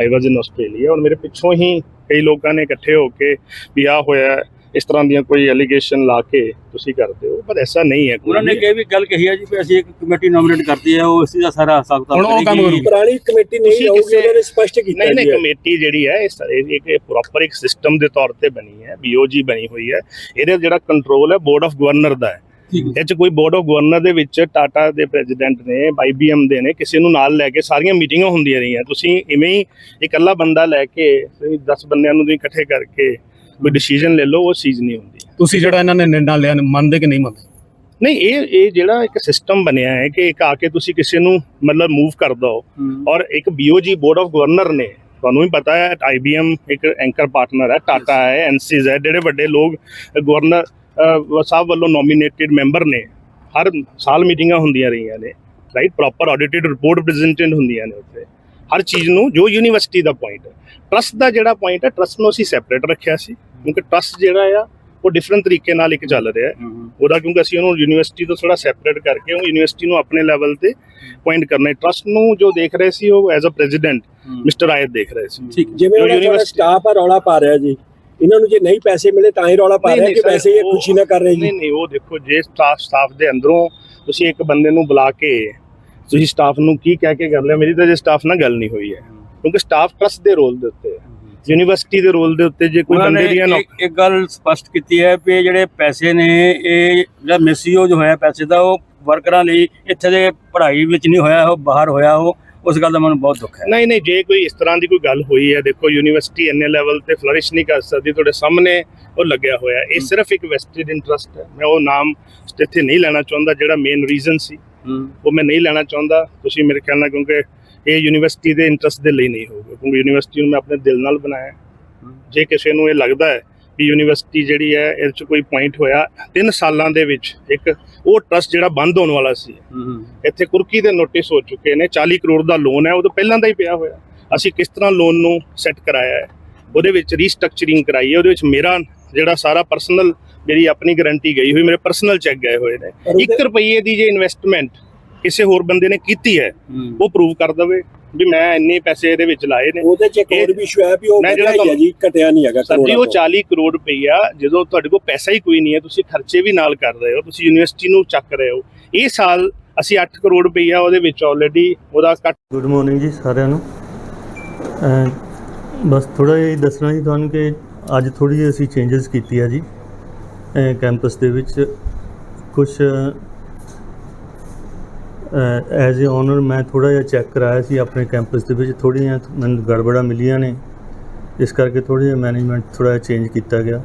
C: ਆਈ ਵਾਸ ਇਨ ਆਸਟ੍ਰੇਲੀਆ ਔਰ ਮੇਰੇ ਪਿੱਛੋਂ ਹੀ ਕਈ ਲੋਕਾਂ ਨੇ ਇਕੱਠੇ ਹੋ ਕੇ ਵੀ ਆ ਹੋਇਆ ਇਸ ਤਰ੍ਹਾਂ ਦੀਆਂ ਕੋਈ ਐਲੀਗੇਸ਼ਨ ਲਾ ਕੇ ਤੁਸੀਂ ਕਰਦੇ ਹੋ ਪਰ ਐਸਾ ਨਹੀਂ ਹੈ
I: ਉਹਨਾਂ ਨੇ। ਇਹ ਵੀ ਗੱਲ ਕਹੀ ਹੈ ਜੀ ਕਿ ਅਸੀਂ ਇੱਕ ਕਮੇਟੀ ਨੋਮੀਨੇਟ ਕਰਤੀ ਹੈ ਉਹ ਇਸੇ ਦਾ ਸਾਰਾ ਹਿਸਾਬ ਕਿਤਾਬ
H: ਹੁਣ ਉਹ ਕੰਮ
I: ਕਰੇਗੀ।
H: ਕਰੋ।
F: ਪੁਰਾਣੀ ਕਮੇਟੀ ਨਹੀਂ ਆਉਗੀ
C: ਕਿਸੇ-
F: ਉਹਨਾਂ ਨੇ ਸਪਸ਼ਟ ਕੀਤਾ
C: ਨਹੀਂ ਨਹੀਂ। ਕਮੇਟੀ ਜਿਹੜੀ ਹੈ ਇਸ ਇਹ ਇੱਕ ਪ੍ਰੋਪਰ ਇੱਕ ਸਿਸਟਮ ਦੇ ਤੌਰ ਤੇ ਬਣੀ ਹੈ ਬੀਓਜੀ ਬਣੀ ਹੋਈ ਹੈ ਇਹਦੇ ਜਿਹੜਾ ਕੰਟਰੋਲ ਹੈ ਬੋਰਡ ਆਫ ਗਵਰਨਰ ਦਾ ਹੈ ਇਹ ਚ ਕੋਈ ਬੋਰਡ ਆਫ ਗਵਰਨਰ ਦੇ ਵਿੱਚ ਟਾਟਾ ਦੇ ਪ੍ਰੈਜ਼ੀਡੈਂਟ ਨੇ ਆਈਬੀਐਮ ਦੇ ਨੇ ਕਿਸੇ ਨੂੰ ਨਾਲ ਲੈ ਕੇ ਸਾਰੀਆਂ ਮੀਟਿੰਗਾਂ ਹੁੰਦੀਆਂ ਰਹੀਆਂ। ਤੁਸੀਂ ਇਵੇਂ ਹੀ ਇਕੱਲਾ ਬੰਦਾ ਲੈ ਕੇ ਤੁਸੀਂ 10 ਬੰਦਿਆਂ ਨੂੰ ਤੁਸੀਂ ਇਕੱਠੇ ਕਰਕੇ ਕੋਈ ਡਿਸੀਜਨ ਲੈ ਲਓ ਉਹ ਚੀਜ਼ ਨਹੀਂ ਹੁੰਦੀ।
H: ਤੁਸੀਂ ਜਿਹੜਾ ਇਹਨਾਂ ਨੇ ਨਿਰਣਾ ਲਿਆ ਮੰਨਦੇ ਕਿ ਨਹੀਂ ਮੰਨਦੇ?
C: ਨਹੀਂ ਇਹ ਇਹ ਜਿਹੜਾ ਇੱਕ ਸਿਸਟਮ ਬਣਿਆ ਹੈ ਕਿ ਇੱਕ ਆ ਕੇ ਤੁਸੀਂ ਕਿਸੇ ਨੂੰ ਮਤਲਬ ਮੂਵ ਕਰ ਦੋ। ਔਰ ਇੱਕ ਬੀਓਜੀ ਬੋਰਡ ਆਫ ਗਵਰਨਰ ਨੇ ਤੁਹਾਨੂੰ ਵੀ ਪਤਾ ਹੈ ਆਈਬੀਐਮ ਇੱਕ ਐਂਕਰ ਪਾਰਟਨਰ ਹੈ ਟਾਟਾ ਹੈ ਐਨਸੀਜ਼ ਹੈ ਜਿਹੜੇ ਵੱਡੇ ਲੋਕ ਗਵਰਨਰ ਸਾਹਿਬ ਵੱਲੋਂ ਨੋਮੀਨੇਟਿਡ ਮੈਂਬਰ ਨੇ ਹਰ ਸਾਲ ਮੀਟਿੰਗਾਂ ਹੁੰਦੀਆਂ ਰਹੀਆਂ ਨੇ right proper audited report presented ਹੁੰਦੀਆਂ ਨੇ ਉੱਥੇ। ਹਰ ਚੀਜ਼ ਨੂੰ ਜੋ ਯੂਨੀਵਰਸਿਟੀ ਦਾ ਪੁਆਇੰਟ ਹੈ। ਟਰਸਟ ਦਾ ਜਿਹੜਾ ਪੁਆਇੰਟ ਹੈ ਟਰਸਟ ਨੂੰ ਅਸੀਂ ਸੈਪਰੇਟ ਰੱਖਿਆ ਸੀ। ਕਿਉਂਕਿ ਟਰਸਟ ਜਿਹੜਾ ਆ ਉਹ ਡਿਫਰੈਂਟ ਤਰੀਕੇ ਨਾਲ ਇੱਕ ਚੱਲ ਰਿਹਾ ਹੈ। ਉਹਦਾ ਕਿਉਂਕਿ ਅਸੀਂ ਉਹਨੂੰ ਯੂਨੀਵਰਸਿਟੀ ਤੋਂ ਥੋੜਾ ਸੈਪਰੇਟ ਕਰਕੇ ਉਹ ਯੂਨੀਵਰਸਿਟੀ ਨੂੰ ਆਪਣੇ ਲੈਵਲ ਤੇ ਪੁਆਇੰਟ ਕਰਨਾ ਹੈ। ਟਰਸਟ ਨੂੰ ਜੋ ਦੇਖ ਰਹੇ ਸੀ ਉਹ ਐਜ਼ ਅ ਪ੍ਰੈਜ਼ੀਡੈਂਟ ਮਿਸਟਰ ਆਇਤ ਦੇਖ ਰਹੇ ਸੀ।
D: ਠੀਕ
J: ਜਿਵੇਂ
C: university-
J: ਸਟਾਫ ਆ ਰੌਲਾ ਪਾ ਰਿਹਾ ਜੀ। ਇਹਨਾਂ ਨੂੰ ਜੇ ਨਹੀਂ ਪੈਸੇ ਮਿਲੇ ਤਾਂ ਹੀ ਰੌਲਾ ਪਾ ਰਿਹਾ ਕਿ ਵੈਸੇ ਇਹ ਖੁਸ਼ੀ ਨਾ ਕਰ ਰਹੇ ਜੀ।
C: ਨਹੀਂ ਨਹੀਂ ਉਹ ਦੇਖੋ ਜੇ ਸਟਾਫ ਸਟਾਫ ਦੇ ਅੰਦਰੋਂ ਤੁਸੀਂ ਇੱਕ ਬੰਦੇ ਨੂੰ ਬੁਲਾ ਕੇ ਤੁਸੀਂ ਸਟਾਫ ਨੂੰ ਕੀ ਕਹਿ ਕੇ ਕਰ ਲਿਆ ਮੇਰੀ ਤਾਂ ਜੇ ਸਟਾਫ ਨਾਲ ਗੱਲ ਨਹੀਂ ਹੋਈ ਹੈ। ਕਿਉਂਕਿ ਸਟਾਫ ਟਰਸਟ ਦੇ ਰੋਲ ਦੇ ਉੱਤੇ ਯੂਨੀਵਰਸਿਟੀ ਦੇ ਰੋਲ ਦੇ ਉੱਤੇ ਜੇ ਕੋਈ ਬੰਦੇ ਦੀਆਂ ਨੌਕ-
I: ਇੱਕ- ਇੱਕ ਗੱਲ ਸਪਸ਼ਟ ਕੀਤੀ ਹੈ ਕਿ ਇਹ ਜਿਹੜੇ ਪੈਸੇ ਨੇ ਇਹ ਜਿਹੜਾ ਮਿਸਯੂਜ ਹੋਇਆ ਪੈਸੇ ਦਾ ਉਹ ਵਰਕਰਾਂ ਲਈ ਇੱਥੇ ਦੇ ਪੜ੍ਹਾਈ ਵਿੱਚ ਨਹੀਂ ਹੋਇਆ ਉਹ ਬਾਹਰ ਹੋਇਆ ਉਹ। ਉਸ ਗੱਲ ਦਾ ਮੈਨੂੰ ਬਹੁਤ ਦੁੱਖ ਹੈ।
C: ਨਹੀਂ ਨਹੀਂ ਜੇ ਕੋਈ ਇਸ ਤਰ੍ਹਾਂ ਦੀ ਕੋਈ ਗੱਲ ਹੋਈ ਹੈ ਦੇਖੋ ਯੂਨੀਵਰਸਿਟੀ ਇੰਨੇ ਲੈਵਲ ਤੇ ਫਲਰਿਸ਼ ਨਹੀਂ ਕਰ ਸਕਦੀ ਤੁਹਾਡੇ ਸਾਹਮਣੇ ਉਹ ਲੱਗਿਆ ਹੋਇਆ। ਇਹ ਸਿਰਫ ਇੱਕ ਵੈਸਟਡ ਇੰਟਰਸਟ ਹੈ। ਮੈਂ ਉਹ ਨਾਮ ਇੱਥੇ ਨਹੀਂ ਲੈਣਾ ਚਾਹੁੰਦਾ ਜਿਹੜਾ ਮੇਨ ਰੀਜ਼ਨ ਸੀ। ਉਹ ਮੈਂ ਨਹੀਂ ਲੈਣਾ ਚਾਹੁੰਦਾ। ਤੁਸੀਂ ਮੇਰੇ ਖਿਆਲ ਨਾਲ ਕਿਉਂਕਿ ਇਹ ਯੂਨੀਵਰਸਿਟੀ ਦੇ ਇੰਟਰਸਟ ਦੇ ਲਈ ਨਹੀਂ ਹੋਊਗਾ ਕਿਉਂਕਿ ਯੂਨੀਵਰਸਿਟੀ ਨੂੰ ਮੈਂ ਆਪਣੇ ਦਿਲ ਨਾਲ ਬਣਾਇਆ। ਜੇ ਕਿਸੇ ਨੂੰ ਇਹ ਲੱਗਦਾ ਹੈ ਕਿ ਯੂਨੀਵਰਸਿਟੀ ਜਿਹੜੀ ਹੈ ਇਹ 'ਚ ਕੋਈ ਪੁਆਇੰਟ ਹੋਇਆ। 3 ਸਾਲਾਂ ਦੇ ਵਿੱਚ ਇੱਕ ਉਹ ਟਰਸਟ ਜਿਹੜਾ ਬੰਦ ਹੋਣ ਵਾਲਾ ਸੀ। ਇੱਥੇ ਕੁਰਕੀ ਦੇ ਨੋਟਿਸ ਹੋ ਚੁੱਕੇ ਨੇ 40 ਕਰੋੜ ਦਾ ਲੋਨ ਹੈ ਉਹ ਤਾਂ ਪਹਿਲਾਂ ਦਾ ਹੀ ਪਿਆ ਹੋਇਆ। ਅਸੀਂ ਕਿਸ ਤਰ੍ਹਾਂ ਲੋਨ ਨੂੰ ਸੈੱਟ ਕਰਾਇਆ ਹੈ? ਉਹਦੇ ਵਿੱਚ ਰੀਸਟਰਕਚਰਿੰਗ ਕਰਾਈ ਹੈ ਉਹਦੇ ਵਿੱਚ ਮੇਰਾ ਜਿਹੜਾ ਸਾਰਾ ਪਰਸਨਲ ਮੇਰੀ ਆਪਣੀ ਗਾਰੰਟੀ ਗਈ ਹੋਈ ਮੇਰੇ ਪਰਸਨਲ ਚੈੱਕ ਗਏ ਹੋਏ ਨੇ।
J: ਪਰ ਉਹਦੇ-
C: 1 ਰੁਪਏ ਦੀ ਜੇ ਇਨਵੈਸਟਮੈਂਟ ਕਿਸੇ ਹੋਰ ਬੰਦੇ ਨੇ ਕੀਤੀ ਹੈ ਉਹ ਪ੍ਰੂਵ ਕਰ ਦਵੇ ਵੀ ਮੈਂ ਇੰਨੇ ਪੈਸੇ ਇਹਦੇ ਵਿੱਚ ਲਾਏ ਨੇ।
J: ਉਹਦੇ ਚ ਹੋਰ ਵੀ ਹੈ ਵੀ ਉਹ ਹੈ ਜੀ ਘਟਿਆ ਨਹੀਂ ਹੈਗਾ
C: ਸਰ ਜੀ ਉਹ
J: ਤੋਂ।
C: 40 ਕਰੋੜ ਰੁਪਈਆ ਜਦੋਂ ਤੁਹਾਡੇ ਕੋਲ ਪੈਸਾ ਹੀ ਕੋਈ ਨਹੀਂ ਹੈ ਤੁਸੀਂ ਖਰਚੇ ਵੀ ਨਾਲ ਕਰ ਰਹੇ ਹੋ ਤੁਸੀਂ ਯੂਨੀਵਰਸਿਟੀ ਨੂੰ ਚੱਕ ਰਹੇ ਹੋ। ਇਹ ਸਾਲ ਅਸੀਂ 8 ਕਰੋੜ ਰੁਪਈਆ ਉਹਦੇ ਵਿੱਚ ਆਲਰੇਡੀ ਉਹਦਾ ਕੱਟ
K: ਗੁੱਡ ਮਾਰਨਿੰਗ ਜੀ ਸਾਰਿਆਂ ਨੂੰ। ਬਸ ਥੋੜਾ ਜਿਹਾ ਇਹ ਦੱਸਣਾ ਜੀ ਤੁਹਾਨੂੰ ਕਿ ਅੱਜ ਥੋੜੀ ਜਿਹੀ ਅਸੀਂ ਚੇਂਜਸ ਕੀਤੀ ਆ ਜੀ ਕੈਂਪਸ ਦੇ ਵਿੱਚ। ਕੁਝ ਐਜ਼ ਅ ਓਨਰ ਮੈਂ ਥੋੜਾ ਜਿਹਾ ਚੈੱਕ ਕਰਾਇਆ ਸੀ ਆਪਣੇ ਕੈਂਪਸ ਦੇ ਵਿੱਚ ਥੋੜ੍ਹੀਆਂ ਮੈਨੂੰ ਗੜਬੜਾਂ ਮਿਲੀਆਂ ਨੇ। ਇਸ ਕਰਕੇ ਥੋੜ੍ਹਾ ਜਿਹਾ ਮੈਨੇਜਮੈਂਟ ਥੋੜਾ ਜਿਹਾ ਚੇਂਜ ਕੀਤਾ ਗਿਆ।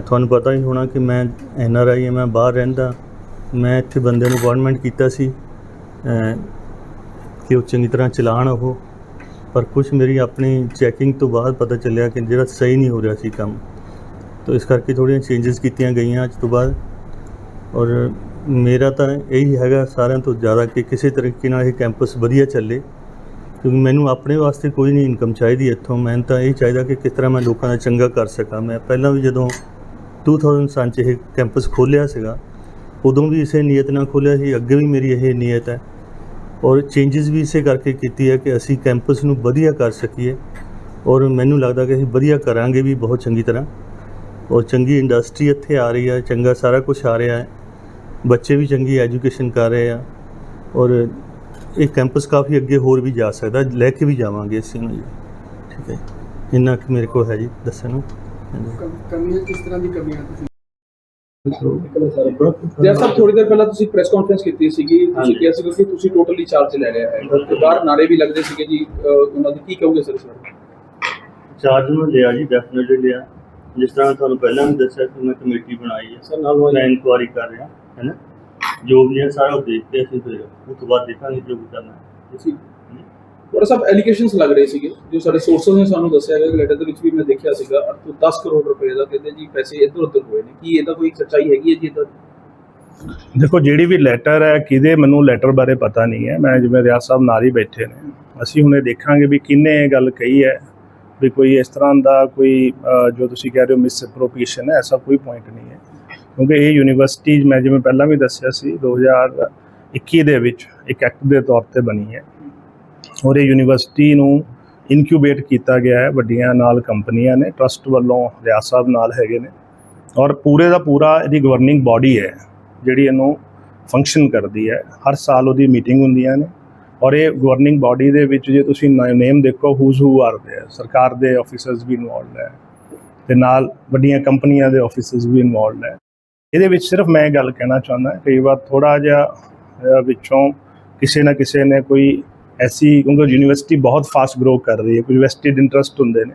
K: ਤੁਹਾਨੂੰ ਪਤਾ ਹੀ ਹੋਣਾ ਕਿ ਮੈਂ ਐਨ ਆਰ ਆਈ ਹਾਂ ਮੈਂ ਬਾਹਰ ਰਹਿੰਦਾ। ਮੈਂ ਇੱਥੇ ਬੰਦੇ ਨੂੰ ਅਪਾਇੰਟਮੈਂਟ ਕੀਤਾ ਸੀ ਕਿ ਉਹ ਚੰਗੀ ਤਰ੍ਹਾਂ ਚਲਾਣ ਉਹ। ਪਰ ਕੁਝ ਮੇਰੀ ਆਪਣੀ ਚੈਕਿੰਗ ਤੋਂ ਬਾਅਦ ਪਤਾ ਚੱਲਿਆ ਕਿ ਜਿਹੜਾ ਸਹੀ ਨਹੀਂ ਹੋ ਰਿਹਾ ਸੀ ਕੰਮ। ਤਾਂ ਇਸ ਕਰਕੇ ਥੋੜ੍ਹੀਆਂ ਚੇਂਜਸ ਕੀਤੀਆਂ ਗਈਆਂ ਅੱਜ ਤੋਂ ਬਾਅਦ। ਔਰ ਮੇਰਾ ਤਾਂ ਇਹੀ ਹੈਗਾ ਸਾਰਿਆਂ ਤੋਂ ਜ਼ਿਆਦਾ ਕਿ ਕਿਸੇ ਤਰੀਕੇ ਨਾਲ ਇਹ ਕੈਂਪਸ ਵਧੀਆ ਚੱਲੇ, ਕਿਉਂਕਿ ਮੈਨੂੰ ਆਪਣੇ ਵਾਸਤੇ ਕੋਈ ਨਹੀਂ ਇਨਕਮ ਚਾਹੀਦੀ ਇੱਥੋਂ। ਮੈਨੂੰ ਤਾਂ ਇਹ ਚਾਹੀਦਾ ਕਿ ਕਿਸ ਤਰ੍ਹਾਂ ਮੈਂ ਲੋਕਾਂ ਦਾ ਚੰਗਾ ਕਰ ਸਕਾਂ। ਮੈਂ ਪਹਿਲਾਂ ਵੀ ਜਦੋਂ 2000 ਚ ਇਹ ਕੈਂਪਸ ਖੋਲ੍ਹਿਆ ਸੀਗਾ, ਉਦੋਂ ਵੀ ਇਸੇ ਨੀਅਤ ਨਾਲ ਖੋਲ੍ਹਿਆ ਸੀ, ਅੱਗੇ ਵੀ ਮੇਰੀ ਇਹ ਨੀਅਤ ਹੈ। ਔਰ ਚੇਂਜਸ ਵੀ ਇਸੇ ਕਰਕੇ ਕੀਤੀ ਹੈ ਕਿ ਅਸੀਂ ਕੈਂਪਸ ਨੂੰ ਵਧੀਆ ਕਰ ਸਕੀਏ ਔਰ ਮੈਨੂੰ ਲੱਗਦਾ ਕਿ ਅਸੀਂ ਵਧੀਆ ਕਰਾਂਗੇ ਵੀ ਬਹੁਤ ਚੰਗੀ ਤਰ੍ਹਾਂ। ਔਰ ਚੰਗੀ ਇੰਡਸਟਰੀ ਇੱਥੇ ਆ ਰਹੀ ਹੈ, ਚੰਗਾ ਸਾਰਾ ਕੁਝ ਆ ਰਿਹਾ ਹੈ। ਬੱਚੇ ਵੀ ਚੰਗੀ ਐਜੂਕੇਸ਼ਨ ਕਰ ਰਹੇ ਆ ਔਰ ਇਹ ਕੈਂਪਸ ਕਾਫੀ ਅੱਗੇ ਹੋਰ ਵੀ ਜਾ ਸਕਦਾ ਲੈ ਕੇ ਵੀ ਜਾਵਾਂਗੇ ਅਸੀਂ ਨੂੰ ਜੀ। ਠੀਕ ਹੈ ਇੰਨਾ ਕਿ ਮੇਰੇ ਕੋਲ ਹੈ ਜੀ ਦੱਸਣ ਨੂੰ।
D: ਕਮੀਆਂ ਕਿਸ ਤਰ੍ਹਾਂ ਦੀ ਕਮੀਆਂ ਤੁਸੀਂ? ਜੈ ਸਾਹਿਬ ਥੋੜੀ ਦੇਰ ਪਹਿਲਾਂ ਤੁਸੀਂ ਪ੍ਰੈਸ ਕਾਨਫਰੰਸ ਕੀਤੀ ਸੀਗੀ ਤੁਸੀਂ ਕਿਹਾ ਸੀ ਕਿ ਤੁਸੀਂ ਟੋਟਲੀ ਚਾਰਜ ਲੈ ਲਿਆ ਹੈ ਤੇ ਬਾਹਰ ਨਾਰੇ ਵੀ ਲੱਗਦੇ ਸੀਗੇ ਜੀ ਅਹ, ਉਹਨਾਂ ਦੀ। ਕੀ ਕਹੋਗੇ ਸਰ
K: ਚਾਰਜ ਮੈਂ ਲਿਆ ਜੀ ਡੈਫੀਨਿਟਲੀ ਲਿਆ। ਜਿਸ ਤਰ੍ਹਾਂ ਤੁਹਾਨੂੰ ਪਹਿਲਾਂ ਵੀ ਦੱਸਿਆ ਕਿ ਮੈਂ ਕਮੇਟੀ ਬਣਾਈ ਹੈ।
D: ਸਰ ਨਾਲ
K: ਮੈਂ ਇਨਕੁਆਰੀ ਕਰ ਰਿਹਾ। ਹੈ ਨਾ ਜੋ ਵੀ ਹੈ ਸਾਰਾ ਉਹ ਦੇਖਦੇ ਅਸੀਂ ਫਿਰ ਉਸ ਤੋਂ ਬਾਅਦ ਦੇਖਾਂਗੇ ਜੋ ਵੀ ਕਰਨਾ ਹੈ।
D: ਤੁਸੀਂ? ਬੜਾ ਸਭ ਐਲੀਗੇਸ਼ਨਸ ਲੱਗ ਰਹੇ ਸੀਗੇ। ਜੋ ਸਾਡੇ ਸੋਰਸਸ ਨੇ ਸਾਨੂੰ ਦੱਸਿਆ ਹੈ ਕਿ ਲੈਟਰ ਦੇ ਵਿੱਚ ਵੀ ਮੈਂ ਦੇਖਿਆ ਸੀਗਾ ਅਰ ਤੋਂ 10 ਕਰੋੜ ਰੁਪਏ ਦਾ। ਕਹਿੰਦੇ ਜੀ ਪੈਸੇ ਇੱਧਰ ਉੱਧਰ ਹੋਏ ਨੇ। ਕੀ ਇਹਦਾ ਕੋਈ ਸੱਚਾਈ ਹੈਗੀ ਹੈ ਜੀ ਇਹਦਾ
C: ਦੇਖੋ ਜਿਹੜੀ ਵੀ ਲੈਟਰ ਹੈ ਕਿਹਦੇ ਮੈਨੂੰ ਲੈਟਰ ਬਾਰੇ ਪਤਾ ਨਹੀਂ ਹੈ। ਮੈਂ ਜਿਵੇਂ ਰਿਆਜ਼ ਸਾਹਿਬ ਨਾਲ ਹੀ ਬੈਠੇ ਨੇ। ਅਸੀਂ ਹੁਣੇ ਦੇਖਾਂਗੇ ਵੀ ਕਿੰਨੇ ਇਹ ਗੱਲ ਕਹੀ ਹੈ ਵੀ ਕੋਈ ਇਸ ਤਰ੍ਹਾਂ ਦਾ ਕੋਈ ਜੋ ਤੁਸੀਂ ਕਹਿ ਰਹੇ ਹੋ ਮਿਸ ਅਪਰੋਪਰੀਏਸ਼ਨ ਹੈ ਐਸਾ ਕੋਈ ਪੁਆਇੰਟ ਨਹੀਂ ਹੈ। ਕਿਉਂਕਿ ਇਹ ਯੂਨੀਵਰਸਿਟੀ ਮੈਂ ਜਿਵੇਂ ਪਹਿਲਾਂ ਵੀ ਦੱਸਿਆ ਸੀ 2021 ਦੇ ਵਿੱਚ ਇੱਕ ਐਕਟ ਦੇ ਤੌਰ ਤੇ ਬਣੀ ਹੈ। ਔਰ ਇਹ ਯੂਨੀਵਰਸਿਟੀ ਨੂੰ ਇਨਕਿਊਬੇਟ ਕੀਤਾ ਗਿਆ ਹੈ, ਵੱਡੀਆਂ ਨਾਲ ਕੰਪਨੀਆਂ ਨੇ ਟਰਸਟ ਵੱਲੋਂ ਰਿਆਸ ਸਾਹਿਬ ਨਾਲ ਹੈਗੇ ਨੇ। ਔਰ ਪੂਰੇ ਦਾ ਪੂਰਾ ਇਹਦੀ ਗਵਰਨਿੰਗ ਬਾਡੀ ਹੈ, ਜਿਹੜੀ ਇਹਨੂੰ ਫੰਕਸ਼ਨ ਕਰਦੀ ਹੈ। ਹਰ ਸਾਲ ਉਹਦੀ ਮੀਟਿੰਗ ਹੁੰਦੀਆਂ ਨੇ। ਔਰ ਇਹ ਗਵਰਨਿੰਗ ਬਾਡੀ ਦੇ ਵਿੱਚ ਜੇ ਤੁਸੀਂ ਨੇਮ ਦੇਖੋ ਹੂਜ਼ ਹੂ ਆਰ ਦੇ ਸਰਕਾਰ ਦੇ ਆਫੀਸਰਸ ਵੀ ਇਨਵੋਲਡ ਹੈ। ਤੇ ਨਾਲ ਵੱਡੀਆਂ ਕੰਪਨੀਆਂ ਦੇ ਆਫੀਸਰਸ ਵੀ ਇਨਵੋਲਡ ਹੈ। ਇਹਦੇ ਵਿੱਚ ਸਿਰਫ ਮੈਂ ਇਹ ਗੱਲ ਕਹਿਣਾ ਚਾਹੁੰਦਾ, ਕਈ ਵਾਰ ਥੋੜਾ ਜਿਹਾ ਵਿੱਚੋਂ ਕਿਸੇ ਨਾ ਕਿਸੇ ਨੇ ਕੋਈ ਐਸੀ, ਕਿਉਂਕਿ ਯੂਨੀਵਰਸਿਟੀ ਬਹੁਤ ਫਾਸਟ ਗਰੋ ਕਰ ਰਹੀ ਹੈ, ਕੁਝ ਵੈਸਟਡ ਇੰਟਰਸਟ ਹੁੰਦੇ ਨੇ।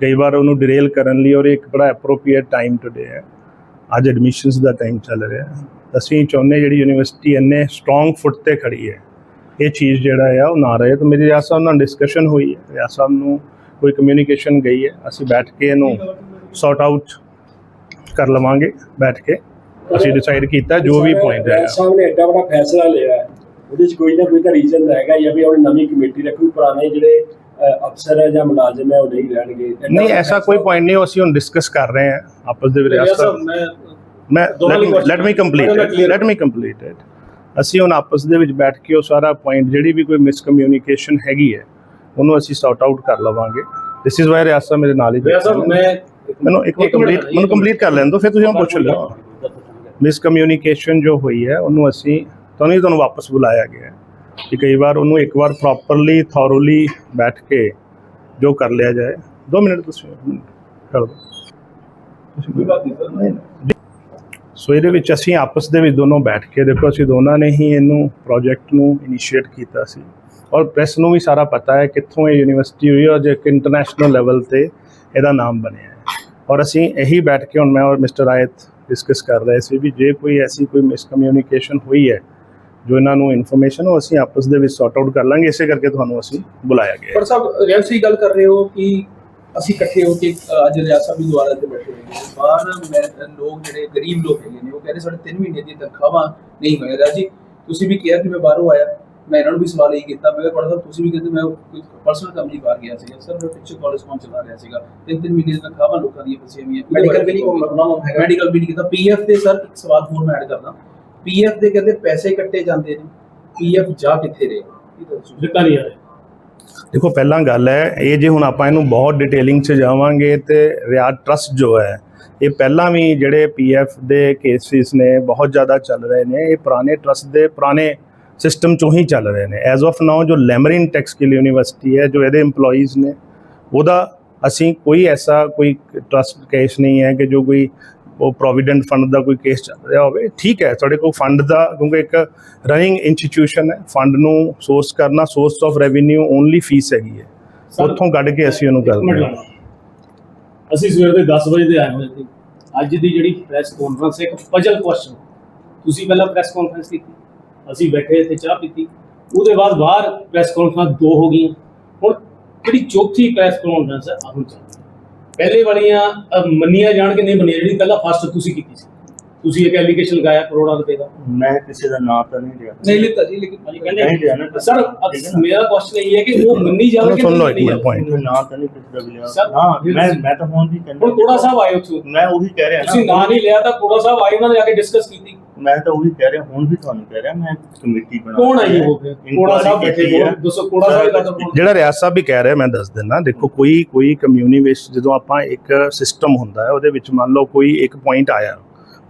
C: ਕਈ ਵਾਰ ਉਹਨੂੰ ਡਿਰੇਲ ਕਰਨ ਲਈ ਔਰ ਇੱਕ ਬੜਾ ਐਪਰੋਪਰੀਏਟ ਟਾਈਮ ਟੁਡੇ ਹੈ। ਅੱਜ ਐਡਮਿਸ਼ਨਸ ਦਾ ਟਾਈਮ ਚੱਲ ਰਿਹਾ ਅਸੀਂ ਚਾਹੁੰਦੇ ਜਿਹੜੀ ਯੂਨੀਵਰਸਿਟੀ ਇੰਨੇ ਸਟਰੋਂਗ ਫੁੱਟ ਤੇ ਖੜੀ ਹੈ, ਇਹ ਚੀਜ਼ ਜਿਹੜਾ ਆ ਉਹ ਨਾ ਰਹੇ। ਤਾਂ ਮੇਰੀ ਰਿਆਸਤ ਸਾਹਿਬ ਨਾਲ ਡਿਸਕਸ਼ਨ ਹੋਈ ਹੈ। ਰਿਆਸਤ ਸਾਹਿਬ ਨੂੰ ਕੋਈ ਕਮਿਊਨੀਕੇਸ਼ਨ ਗਈ ਹੈ। ਅਸੀਂ ਬੈਠ ਕੇ ਇਹਨੂੰ ਸੌਟ ਆਊਟ ਕਰ ਲਵਾਂਗੇ ਬੈਠ ਕੇ। ਅਸੀਂ ਡਿਸਾਈਡ ਕੀਤਾ ਜੋ ਵੀ ਪੁਆਇੰਟ ਹੈ
J: ਸਾਹਿਬ ਨੇ ਐਡਾ ਵੱਡਾ ਫੈਸਲਾ ਲਿਆ ਹੈ। ਉਹਦੇ ਚ ਕੋਈ ਨਾ ਕੋਈ ਤਾਂ ਰੀਜ਼ਨ ਹੈਗਾ ਜਾਂ ਵੀ ਉਹਨੇ ਨਵੀਂ ਕਮੇਟੀ ਰੱਖੀ ਪੁਰਾਣੇ ਜਿਹੜੇ ਅਫਸਰ ਹੈ ਜਾਂ ਮੁਲਾਜ਼ਮ ਹੈ ਉਹ ਨਹੀਂ ਰਹਿਣਗੇ।
C: ਨਹੀਂ ਐਸਾ ਕੋਈ ਪੁਆਇੰਟ ਨਹੀਂ ਅਸੀਂ ਹੁਣ ਡਿਸਕਸ ਕਰ ਰਹੇ ਹਾਂ ਆਪਸ ਦੇ ਵਿੱਚ।
D: ਮੈਂ
C: ਲੈਟ ਮੀ ਕੰਪਲੀਟ
D: ਦਾ
C: ਲੈਟ ਮੀ ਕੰਪਲੀਟ ਇਟ ਅਸੀਂ ਹੁਣ ਆਪਸ ਦੇ ਵਿੱਚ ਬੈਠ ਕੇ ਉਹ ਸਾਰਾ ਪੁਆਇੰਟ ਜਿਹੜੀ ਵੀ ਕੋਈ ਮਿਸਕਮਿਊਨੀਕੇਸ਼ਨ ਹੈਗੀ ਹੈ ਉਹਨੂੰ ਅਸੀਂ ਸੌਟ ਆਊਟ ਕਰ ਲਵਾਂਗੇ। ਦਿਸ ਇਜ਼ ਵਾਈ ਰਿਆਸਾ ਮੇਰੇ ਨਾਲ ਹੀ ਬੈਠੇ। ਨੇ।
D: ਮੈਂ
C: ਮੈਨੂੰ ਇੱਕ
D: ਮਿੰਟ
C: ਕੰਪਲੀਟ ਮੈਨੂੰ ਕੰਪਲੀਟ ਕਰ ਲੈਣ ਦਿਓ ਫਿਰ ਤੁਸੀਂ ਉਹ ਪੁੱਛ। ਲਿਓ। ਮਿਸਕਮਿਊਨੀਕੇਸ਼ਨ ਜੋ ਹੋਈ ਹੈ ਉਹਨੂੰ ਅਸੀਂ ਤੁਹਾਨੂੰ ਹੀ ਤੁਹਾਨੂੰ ਵਾਪਸ ਬੁਲਾਇਆ ਗਿਆ। ਹੈ ਕਿ ਕਈ ਵਾਰ ਉਹਨੂੰ ਇੱਕ ਵਾਰ ਪ੍ਰੋਪਰਲੀ ਥੋਰੋਲੀ ਬੈਠ ਕੇ ਜੋ ਕਰ ਲਿਆ ਜਾਏ। 2 ਮਿੰਟ ਤੁਸੀਂ ਕਰ ਦਿਓ ਤੁਸੀਂ ਕੋਈ ਬਾਤ ਨਹੀਂ ਸੋ ਇਹਦੇ ਵਿੱਚ ਅਸੀਂ ਆਪਸ ਦੇ ਵਿੱਚ ਦੋਨੋਂ ਬੈਠ ਕੇ ਦੇਖੋ ਅਸੀਂ ਦੋਨਾਂ ਨੇ ਹੀ ਇਹਨੂੰ ਪ੍ਰੋਜੈਕਟ ਨੂੰ ਇਨੀਸ਼ੀਏਟ ਕੀਤਾ ਸੀ। ਔਰ ਪ੍ਰੈਸ ਨੂੰ ਵੀ ਸਾਰਾ ਪਤਾ ਹੈ ਕਿੱਥੋਂ ਇਹ ਯੂਨੀਵਰਸਿਟੀ ਹੋਈ ਔਰ ਜੇ ਇੰਟਰਨੈਸ਼ਨਲ ਲੈਵਲ ਤੇ ਇਹਦਾ ਨਾਮ ਬਣਿਆ ਔਰ ਅਸੀਂ ਇਹੀ ਬੈਠ ਕੇ ਹੁਣ ਮੈਂ ਔਰ ਮਿਸਟਰ ਆਇਤ ਡਿਸਕਸ ਕਰ ਰਹੇ ਸੀ ਵੀ ਜੇ ਕੋਈ ਐਸੀ ਕੋਈ ਮਿਸਕਮਿਊਨੀਕੇਸ਼ਨ ਹੋਈ ਹੈ, ਜੋ ਇਹਨਾਂ ਨੂੰ ਇਨਫੋਰਮੇਸ਼ਨ ਉਹ ਅਸੀਂ ਆਪਸ ਦੇ ਵਿੱਚ ਸੌਟ ਆਊਟ ਕਰ ਲਾਂਗੇ। ਇਸੇ ਕਰਕੇ ਤੁਹਾਨੂੰ ਅਸੀਂ ਬੁਲਾਇਆ ਗਿਆ ਹੈ।
D: ਪਰ ਸਾਹਿਬ ਰਿਆਜ਼ ਸਹੀ ਗੱਲ ਕਰ ਰਹੇ ਹੋ ਕਿ ਅਸੀਂ ਇਕੱਠੇ ਹੋ ਕੇ ਅੱਜ ਰਿਆਜ਼ ਸਾਹਿਬ ਵੀ ਦੁਆਰਾ ਤੇ ਬੈਠੇ ਹੋਏ ਬਾਹਰ ਮੈਂ ਲੋਕ ਜਿਹੜੇ ਗਰੀਬ ਲੋਕ ਹੈਗੇ ਨੇ, ਉਹ ਕਹਿੰਦੇ ਸਾਡੇ 3 ਮਹੀਨੇ ਦੀ ਤਨਖਾਹਾਂ ਨਹੀਂ ਹੋਇਆ। ਰਿਆਜ਼ ਤੁਸੀਂ ਵੀ ਕਿਹਾ ਕਿ ਮੈਂ ਬਾਹਰੋਂ ਆਇਆ। ਮੈਂ ਇਹਨਾਂ ਨੂੰ ਵੀ ਸਵਾਲ ਇਹ ਕੀਤਾ ਮੈਂ ਕਿਹਾ ਪੜਾ ਸਾਹਿਬ ਤੁਸੀਂ ਵੀ ਕਹਿੰਦੇ ਮੈਂ ਕੋਈ ਪਰਸਨਲ ਕੰਮ ਲਈ ਬਾਹਰ ਗਿਆ ਸੀਗਾ ਸਰ ਮੈਂ ਪਿੱਛੇ ਕਾਲਜ ਕੌਣ ਚਲਾ ਰਿਹਾ ਸੀਗਾ ਤਿੰਨ ਤਿੰਨ ਮਹੀਨੇ ਦੀ ਤਨਖਾਹਾਂ ਲੋਕਾਂ ਦੀਆਂ ਫਸੀਆਂ ਹੋਈਆਂ ਮੈਡੀਕਲ ਵੀ ਨਹੀਂ ਹੈਗਾ। ਮੈਡੀਕਲ ਵੀ ਨਹੀਂ ਕੀਤਾ ਪੀਐਫ ਤੇ ਸਰ ਇੱਕ ਸਵਾਲ ਹੋਰ ਮੈਂ ਐਡ ਕਰਦਾ। ਪੀਐਫ ਦੇ ਕਹਿੰਦੇ ਪੈਸੇ ਕੱਟੇ ਜਾਂਦੇ ਨੇ ਪੀਐਫ ਜਾ ਕਿੱਥੇ ਰਹੇ?
J: ਦਿੱਤਾ ਨਹੀਂ ਆ ਰਿਹਾ।
C: ਦੇਖੋ ਪਹਿਲਾਂ ਗੱਲ ਹੈ ਇਹ ਜੇ ਹੁਣ ਆਪਾਂ ਇਹਨੂੰ ਬਹੁਤ ਡਿਟੇਲਿੰਗ 'ਚ ਜਾਵਾਂਗੇ ਤੇ ਰਿਆਦ ਟਰਸਟ ਜੋ ਹੈ ਇਹ ਪਹਿਲਾਂ ਵੀ ਜਿਹੜੇ ਪੀਐਫ ਦੇ ਕੇਸਿਸ ਨੇ ਬਹੁਤ ਜ਼ਿਆਦਾ ਚੱਲ ਰਹੇ ਨੇ। ਇਹ ਪੁਰਾਣੇ ਟਰਸਟ ਦੇ ਪੁਰਾਣੇ ਸਿਸਟਮ 'ਚੋਂ ਹੀ ਚੱਲ ਰਹੇ ਨੇ। ਐਜ਼ ਆਫ ਨਾਓ ਜੋ ਲੈਮਰਿਨ ਟੈਕਸਕਿਲ ਯੂਨੀਵਰਸਿਟੀ ਹੈ ਜੋ ਇਹਦੇ EMPLOYEES ਨੇ ਉਹਦਾ ਅਸੀਂ ਕੋਈ ਐਸਾ ਕੋਈ ਟਰਸਟ ਕੇਸ ਨਹੀਂ ਹੈ ਕਿ ਜੋ ਕੋਈ ਉਹ ਪ੍ਰੋਵੀਡੈਂਟ ਫੰਡ ਦਾ ਕੋਈ ਕੇਸ ਚੱਲ ਰਿਹਾ ਹੋਵੇ। ਠੀਕ ਹੈ ਸਾਡੇ ਕੋਲ ਫੰਡ ਦਾ ਕਿਉਂਕਿ ਇੱਕ ਰਨਿੰਗ ਇੰਸਟੀਟਿਊਸ਼ਨ ਹੈ ਫੰਡ ਨੂੰ ਸੋਰਸ ਕਰਨਾ source of revenue only fees ਹੈਗੀ ਹੈ। ਉੱਥੋਂ ਕੱਢ ਕੇ ਅਸੀਂ ਉਹਨੂੰ ਕਰਦੇ ਹਾਂ।
J: ਅਸੀਂ ਸਵੇਰ ਦੇ 10 ਵਜੇ ਦੇ ਆਏ ਹੋਏ ਸੀ। ਅੱਜ ਦੀ ਜਿਹੜੀ ਪ੍ਰੈਸ ਕਾਨਫਰੰਸ ਇੱਕ ਪਜਲ ਕੁਐਸਚਨ ਤੁਸੀਂ ਪਹਿਲਾਂ ਪ੍ਰੈਸ ਕਾਨਫਰੰਸ ਕੀਤੀ। ਅਸੀਂ ਬੈਠੇ ਇੱਥੇ ਚਾਹ ਪੀਤੀ। ਉਹਦੇ ਬਾਅਦ ਬਾਹਰ ਪ੍ਰੈਸ ਕਾਨਫਰੰਸ ਦੋ ਹੋ ਗਈਆਂ। ਹੁਣ ਜਿਹੜੀ ਚੌਥੀ ਪ੍ਰੈਸ ਕਾਨਫਰੰਸ ਹੈ? ਹੁਣ ਚੱਲ ਪਹਿਲੇ ਵਾਲੀਆਂ ਮੰਨੀਆਂ ਜਾਣ ਕਿ ਨਹੀਂ ਮੰਨੀਆਂ, ਜਿਹੜੀ ਪਹਿਲਾਂ ਫਸਟ ਤੁਸੀਂ ਕੀਤੀ ਸੀ। ਤੁਸੀਂ ਇੱਕ ਐਲੀਗੇਸ਼ਨ ਲਗਾਇਆ ਕਰੋੜਾਂ ਰੁਪਏ ਦਾ?
K: ਮੈਂ ਕਿਸੇ ਦਾ ਨਾਮ ਤਾਂ ਨਹੀਂ ਲਿਆ।
D: ਨਹੀਂ ਲਿੱਤਾ ਜੀ ਲੇਕਿਨ
K: ਨਹੀਂ
J: ਕਹਿੰਦੇ
K: ਲਿਆ ਨਾ।
J: ਸਰ ਮੇਰਾ ਕੁਐਸਚਨ ਇਹ ਹੈ ਕਿ ਉਹ ਮੰਨੀ ਜਾਵੇ ਕਿ
C: ਸੁਣ ਲਓ
J: ਨਹੀਂ
C: ਇੱਕ
J: ਮੰਨੀ
C: ਮਿੰਟ ਪੁਆਇੰਟ
K: ਮੈਂ ਨਾਮ ਤਾਂ ਨਹੀਂ ਕਿਸੇ ਦਾ ਲਿਆ। ਹਾਂ ਮੈਂ ਮੈਂ ਤਾਂ ਹੁਣ ਵੀ ਕਹਿੰਦਾ
J: ਹੁਣ ਕੋੜਾ ਸਾਹਿਬ ਆਏ ਉੱਥੋਂ।
K: ਮੈਂ ਉਹੀ ਕਹਿ ਰਿਹਾ
J: ਤੁਸੀਂ ਨਾਂ ਨਹੀਂ ਲਿਆ ਤਾਂ ਕੋੜਾ ਸਾਹਿਬ ਆਏ ਉਹਨਾਂ ਨੇ ਆ ਕੇ ਡਿਸਕਸ ਕੀਤੀ।
K: ਮੈਂ ਤਾਂ ਉਹੀ ਕਹਿ ਰਿਹਾ ਹੁਣ ਵੀ ਤੁਹਾਨੂੰ ਕਹਿ ਰਿਹਾ ਮੈਂ ਕਮੇਟੀ ਬਣਾ
J: ਕੌਣ ਆਈ ਉਹ ਫਿਰ? ਕੋੜਾ ਸਾਹਿਬ ਬੈਠੇ
K: ਹੈ।
J: ਦੱਸੋ ਕੋੜਾ ਸਾਹਿਬ ਦਾ?
C: ਜਿਹੜਾ ਰਿਆਜ਼ ਸਾਹਿਬ ਵੀ ਕਹਿ ਰਿਹਾ ਮੈਂ ਦੱਸ ਦਿੰਦਾ ਦੇਖੋ ਕੋਈ ਕੋਈ ਕਮਿਊਨੀਵੇਸ਼ਨ ਜਦੋਂ ਆਪਾਂ ਇੱਕ ਸਿਸਟਮ ਹੁੰਦਾ ਹੈ ਉਹਦੇ ਵਿੱਚ ਮੰਨ ਲਓ ਕੋਈ ਇੱਕ ਪੁਆਇੰਟ ਆਇਆ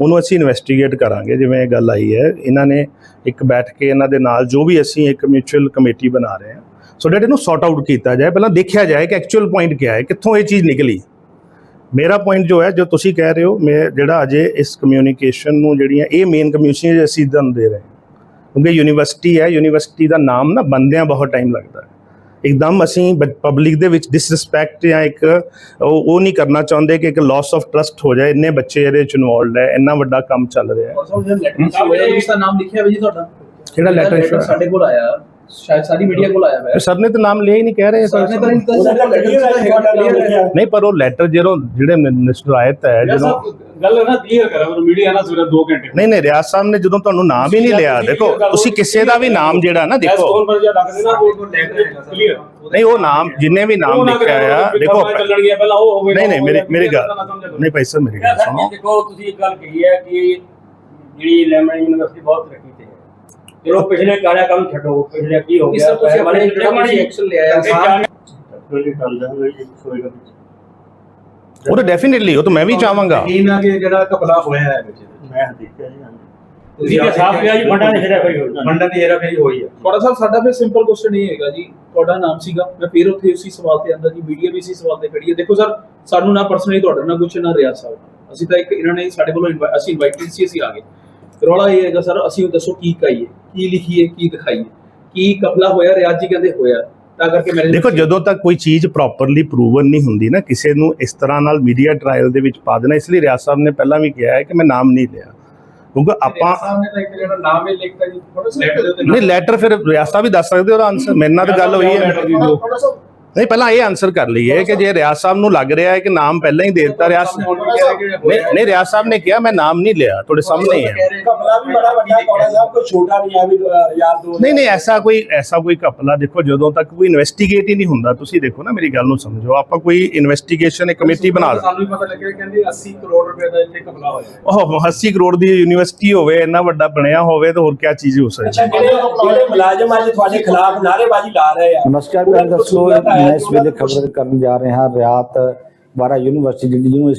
C: ਉਹਨੂੰ ਅਸੀਂ ਇਨਵੈਸਟੀਗੇਟ ਕਰਾਂਗੇ, ਜਿਵੇਂ ਇਹ ਗੱਲ ਆਈ ਹੈ। ਇਹਨਾਂ ਨੇ ਇੱਕ ਬੈਠ ਕੇ ਇਹਨਾਂ ਦੇ ਨਾਲ ਜੋ ਵੀ ਅਸੀਂ ਇੱਕ ਮਿਊਚੁਅਲ ਕਮੇਟੀ ਬਣਾ ਰਹੇ ਹਾਂ ਸੋ ਡੈਟ ਇਹਨੂੰ ਸੌਟ ਆਊਟ ਕੀਤਾ ਜਾਏ। ਪਹਿਲਾਂ ਦੇਖਿਆ ਜਾਏ ਕਿ ਐਕਚੁਅਲ ਪੁਆਇੰਟ ਕੀ ਹੈ, ਕਿੱਥੋਂ ਇਹ ਚੀਜ਼ ਨਿਕਲੀ। ਮੇਰਾ ਪੁਆਇੰਟ ਜੋ ਹੈ, ਜੋ ਤੁਸੀਂ ਕਹਿ ਰਹੇ ਹੋ, ਮੈਂ ਜਿਹੜਾ ਅਜੇ ਇਸ ਕਮਿਊਨੀਕੇਸ਼ਨ ਨੂੰ ਜਿਹੜੀਆਂ ਇਹ ਮੇਨ ਕਮਿਊਨੀਕੇਸ਼ਨ ਅਸੀਂ ਤੁਹਾਨੂੰ ਦੇ ਰਹੇ ਕਿਉਂਕਿ ਯੂਨੀਵਰਸਿਟੀ ਹੈ ਯੂਨੀਵਰਸਿਟੀ ਦਾ ਨਾਮ ਨਾ ਬੰਦਿਆਂ ਬਹੁਤ ਟਾਈਮ ਲੱਗਦਾ ਹੈ। ਇੱਕਦਮ ਅਸੀਂ ਪਬਲਿਕ ਦੇ ਵਿੱਚ ਡਿਸਰਿਸਪੈਕਟ ਜਾਂ ਇੱਕ ਉਹ ਨਹੀਂ ਕਰਨਾ ਚਾਹੁੰਦੇ ਕਿ ਇੱਕ ਲਾਸ ਆਫ ਟਰਸਟ ਹੋ ਜਾਏ। ਇੰਨੇ ਬੱਚੇ ਇਹਦੇ ਚ ਇਨਵੋਲਡ ਹੈ ਇੰਨਾ ਵੱਡਾ ਕੰਮ ਚੱਲ ਰਿਹਾ ਹੈ।
D: ਲੈਟਰ ਉਸ ਦਾ ਨਾਮ ਲਿਖਿਆ ਹੋਇਆ ਜੀ ਤੁਹਾਡਾ?
C: ਕਿਹੜਾ ਹੋਇਆ?
D: ਸਾਡੇ ਕੋਲ ਆਇਆ। ਸ਼ਾਇਦ ਸਾਰੀ ਮੀਡੀਆ ਕੋਲ ਆਇਆ ਹੋਇਆ
C: ਸਰ ਨੇ ਤਾਂ ਨਾਮ ਲਿਆ ਹੀ ਨਹੀਂ ਕਹਿ ਰਹੇ
D: ਸਰ ਨੇ ਤਾਂ ਨਹੀਂ
C: ਪਰ ਉਹ ਲੈਟਰ ਜਿਹੜਾ ਜਿਹੜੇ ਮਿਨਿਸਟਰ ਆਇਤ ਹੈ
J: ਯਾਰ
C: ਜਦੋਂ
J: ਗੱਲ ਨਾ ਕਲੀਅਰ ਕਰਾਂ ਮੀਡੀਆ ਨਾਲ ਸਵੇਰੇ 2 ਘੰਟੇ
C: ਨਹੀਂ ਨਹੀਂ ਰਿਆਜ਼ ਸਾਹਿਬ ਨੇ ਜਦੋਂ ਤੁਹਾਨੂੰ ਨਾਮ ਹੀ ਨਹੀਂ ਲਿਆ ਦੇਖੋ ਤੁਸੀਂ ਕਿਸੇ ਦਾ ਵੀ ਨਾਮ ਜਿਹੜਾ ਨਾ ਦੇਖੋ
J: ਕੌਣ ਪਰ ਜਾ ਲੱਗਦੇ ਨਾ ਉਹ ਲੈਟਰ ਕਲੀਅਰ
C: ਨਹੀਂ ਉਹ ਨਾਮ ਜਿੰਨੇ ਵੀ ਨਾਮ ਲਿਖਿਆ ਆ ਦੇਖੋ
J: ਚੱਲਣ ਗਿਆ ਪਹਿਲਾਂ ਉਹ ਹੋਵੇ
C: ਨਹੀਂ ਨਹੀਂ ਮੇਰੀ ਮੇਰੀ ਗੱਲ ਨਹੀਂ ਭਾਈ ਸਾਹਿਬ ਮੇਰੀ ਗੱਲ ਸੁਣੋ
I: ਦੇਖੋ ਤੁਸੀਂ ਇੱਕ ਗੱਲ ਕਹੀ ਹੈ ਕਿ ਜਿਹੜੀ ਲੈਮਨ ਯੂਨੀਵਰਸਿਟੀ ਬਹੁਤ ਤਰੱਕੀ ਤੇ ਹੈ ਚਲੋ ਪਿਛਲੇ ਕਾਰਿਆ ਕੰਮ ਛੱਡੋ ਪਿਛਲੇ ਕੀ ਹੋ
D: ਇਸ
I: ਗਿਆ
D: ਤਰ੍ਹਾਂ ਤੁਸੀਂ ਆਪਣੇ ਜਿਹੜਾ ਐਕਸ਼ਨ ਲਿਆ ਹੈ
K: ਕੋਈ ਗੱਲ ਜਾਊਗਾ ਜੀ ਹੋਏਗਾ
C: ਉਹ ਤਾਂ ਡੈਫੀਨਿਟਲੀ ਉਹ ਤਾਂ ਮੈਂ ਵੀ ਚਾਹਾਂਗਾ।
E: ਇਹਨਾਂ ਕੇ ਜਿਹੜਾ ਕਪਲਾ ਹੋਇਆ ਹੈ ਵਿੱਚ।
K: ਮੈਂ ਦੇਖਿਆ ਜੀ ਹਾਂਜੀ।
I: ਤੁਸੀਂ ਸਾਫ਼ ਕਿਹਾ ਜੀ ਫੰਡਾਂ ਨੇ ਸਿਰੇ ਕਰੀ ਹੋਈ।
E: ਫੰਡਾਂ ਦੀ ਹੇਰਾਫੇਰੀ ਹੋਈ ਹੈ
D: ਤੁਹਾਡਾ ਸਾਹਿਬ ਸਾਡਾ ਫਿਰ ਸਿੰਪਲ ਕੁਐਸਚਨ ਇਹ ਹੈਗਾ ਜੀ ਤੁਹਾਡਾ ਨਾਮ ਸੀਗਾ ਮੈਂ ਫਿਰ ਉੱਥੇ ਉਸੇ ਸਵਾਲ ਤੇ ਆਂਦਾ ਜੀ ਮੀਡੀਆ ਵੀ ਇਸੇ ਸਵਾਲ ਤੇ ਖੜੀ ਹੈ ਦੇਖੋ ਸਰ ਸਾਨੂੰ ਨਾ ਪਰਸਨਲੀ ਤੁਹਾਡੇ ਨਾਲ ਕੁਛ ਨਾ ਰਿਆ ਸਾਹਿਬ ਅਸੀਂ ਤਾਂ ਇੱਕ ਇਹਨਾਂ ਨੇ ਸਾਡੇ invite- ਅਸੀਂ ਇਨਵਾਈਟਡ ਸੀ ਅਸੀਂ ਆ ਗਏ। ਰੌਲਾ ਇਹ ਹੈਗਾ ਸਰ ਅਸੀਂ ਦੱਸੋ ਕੀ ਕਹੀਏ ਕੀ ਲਿਖੀਏ ਕੀ ਦਿਖਾਈਏ? ਕੀ ਕਪਲਾ ਹੋਇਆ ਰਿਆਜ ਜੀ ਕਹਿੰਦੇ ਹੋਇਆ। ਤਾਂ ਕਰਕੇ ਮੈਂ
C: ਦੇਖੋ ਜਦੋਂ ਤੱਕ ਕੋਈ ਚੀਜ਼ ਪ੍ਰੋਪਰਲੀ ਪ੍ਰੂਵਨ ਨਹੀਂ ਹੁੰਦੀ ਨਾ ਕਿਸੇ ਨੂੰ ਇਸ ਤਰ੍ਹਾਂ ਨਾਲ ਮੀਡੀਆ ਟ੍ਰਾਇਲ ਦੇ ਵਿੱਚ ਪਾ ਦੇਣਾ ਇਸ ਲਈ ਰਿਆਜ਼ ਸਾਹਿਬ ਨੇ ਪਹਿਲਾਂ ਵੀ ਕਿਹਾ ਹੈ ਕਿ ਮੈਂ ਨਾਮ ਨਹੀਂ ਲਿਆ। ਕਿਉਂਕਿ ਆਪਾਂ
D: ਸਾਹਿਬ ਨੇ ਤਾਂ ਇੱਕ ਜਿਹੜਾ ਨਾਮ ਹੀ ਲਿਖਤਾ ਜੀ ਥੋੜਾ ਲੈਟਰ ਦੇ ਉੱਤੇ
C: ਨਹੀਂ ਲੈਟਰ ਫਿਰ ਰਿਆਜ਼ ਸਾਹਿਬ ਵੀ ਦੱਸ ਸਕਦੇ ਉਹਦਾ ਆਨਸਰ ਮੇਰੇ ਨਾਲ ਤਾਂ ਗੱਲ ਹੋਈ ਹੈ। ਨਹੀਂ ਪਹਿਲਾਂ ਇਹ ਆਨਸਰ ਕਰ ਲਈਏ ਕਿ ਜੇ ਰਿਆਜ਼ ਸਾਹਿਬ ਨੂੰ ਲੱਗ ਰਿਹਾ ਹੈ ਕਿ ਨਾਮ ਪਹਿਲਾਂ ਹੀ ਦੇ ਦਿੱਤਾ ਰਿਆਜ਼ ਨਹੀਂ ਨਹੀਂ ਰਿਆਜ਼ ਸਾਹਿਬ ਨੇ ਕਿਹਾ ਮੈਂ ਨਾਮ ਨਹੀਂ ਲਿਆ ਤੁਹਾਡੇ ਸਾਹਮਣੇ ਹੀ ਹੈ।
F: ਕਪਲਾ ਵੀ ਬੜਾ ਵੱਡਾ ਕੋਲਾ ਸਾਹਿਬ ਕੋਈ ਛੋਟਾ ਨਹੀਂ ਆ ਵੀ ਅ, ਯਾਰ ਦੋ
C: ਨਹੀਂ ਨਹੀਂ ਐਸਾ ਕੋਈ ਐਸਾ ਕੋਈ ਘਪਲਾ ਦੇਖੋ ਜਦੋਂ ਤੱਕ ਕੋਈ ਇਨਵੈਸਟੀਗੇਟ ਹੀ ਨਹੀਂ ਹੁੰਦਾ ਤੁਸੀਂ ਦੇਖੋ ਨਾ ਮੇਰੀ ਗੱਲ ਨੂੰ ਸਮਝੋ ਆਪਾਂ ਕੋਈ ਇਨਵੈਸਟੀਗੇਸ਼ਨ ਇੱਕ ਕਮੇਟੀ ਬਣਾ
F: ਸਾਨੂੰ ਵੀ ਪਤਾ ਲੱਗਿਆ ਕਹਿੰਦੇ 80 ਕਰੋੜ ਰੁਪਏ ਦਾ ਇੱਥੇ ਕਪਲਾ ਹੋਇਆ।
C: ਉਹ 80 ਕਰੋੜ ਦੀ ਯੂਨੀਵਰਸਿਟੀ ਹੋਵੇ ਇੰਨਾ ਵੱਡਾ ਬਣਿਆ ਹੋਵੇ ਤਾਂ ਹੋਰ ਕੀ ਚੀਜ਼ ਹੋ ਸਕਦੀ ਹੈ।
F: ਜਿਹੜੇ ਮੁਲਾਜ਼ਮ ਅੱਜ ਤੁਹਾਡੇ ਖਿਲਾਫ ਨਾਅਰੇਬਾਜ਼ੀ ਲਾ ਰਹੇ ਆ
A: ਨਮਸਕਾਰ ਪਿਆਰੇ ਦਰਸ਼ਕੋ ਮੈਂ ਇਸ ਵੇਲੇ ਖਬਰ ਕਰਨ ਜਾ ਰਿਹਾ ਰਿਆਤ ਬਾਰਾ ਯੂਨੀਵਰਸਿਟੀ ਜਿਹੜੀ ਜਿਹਨੂੰ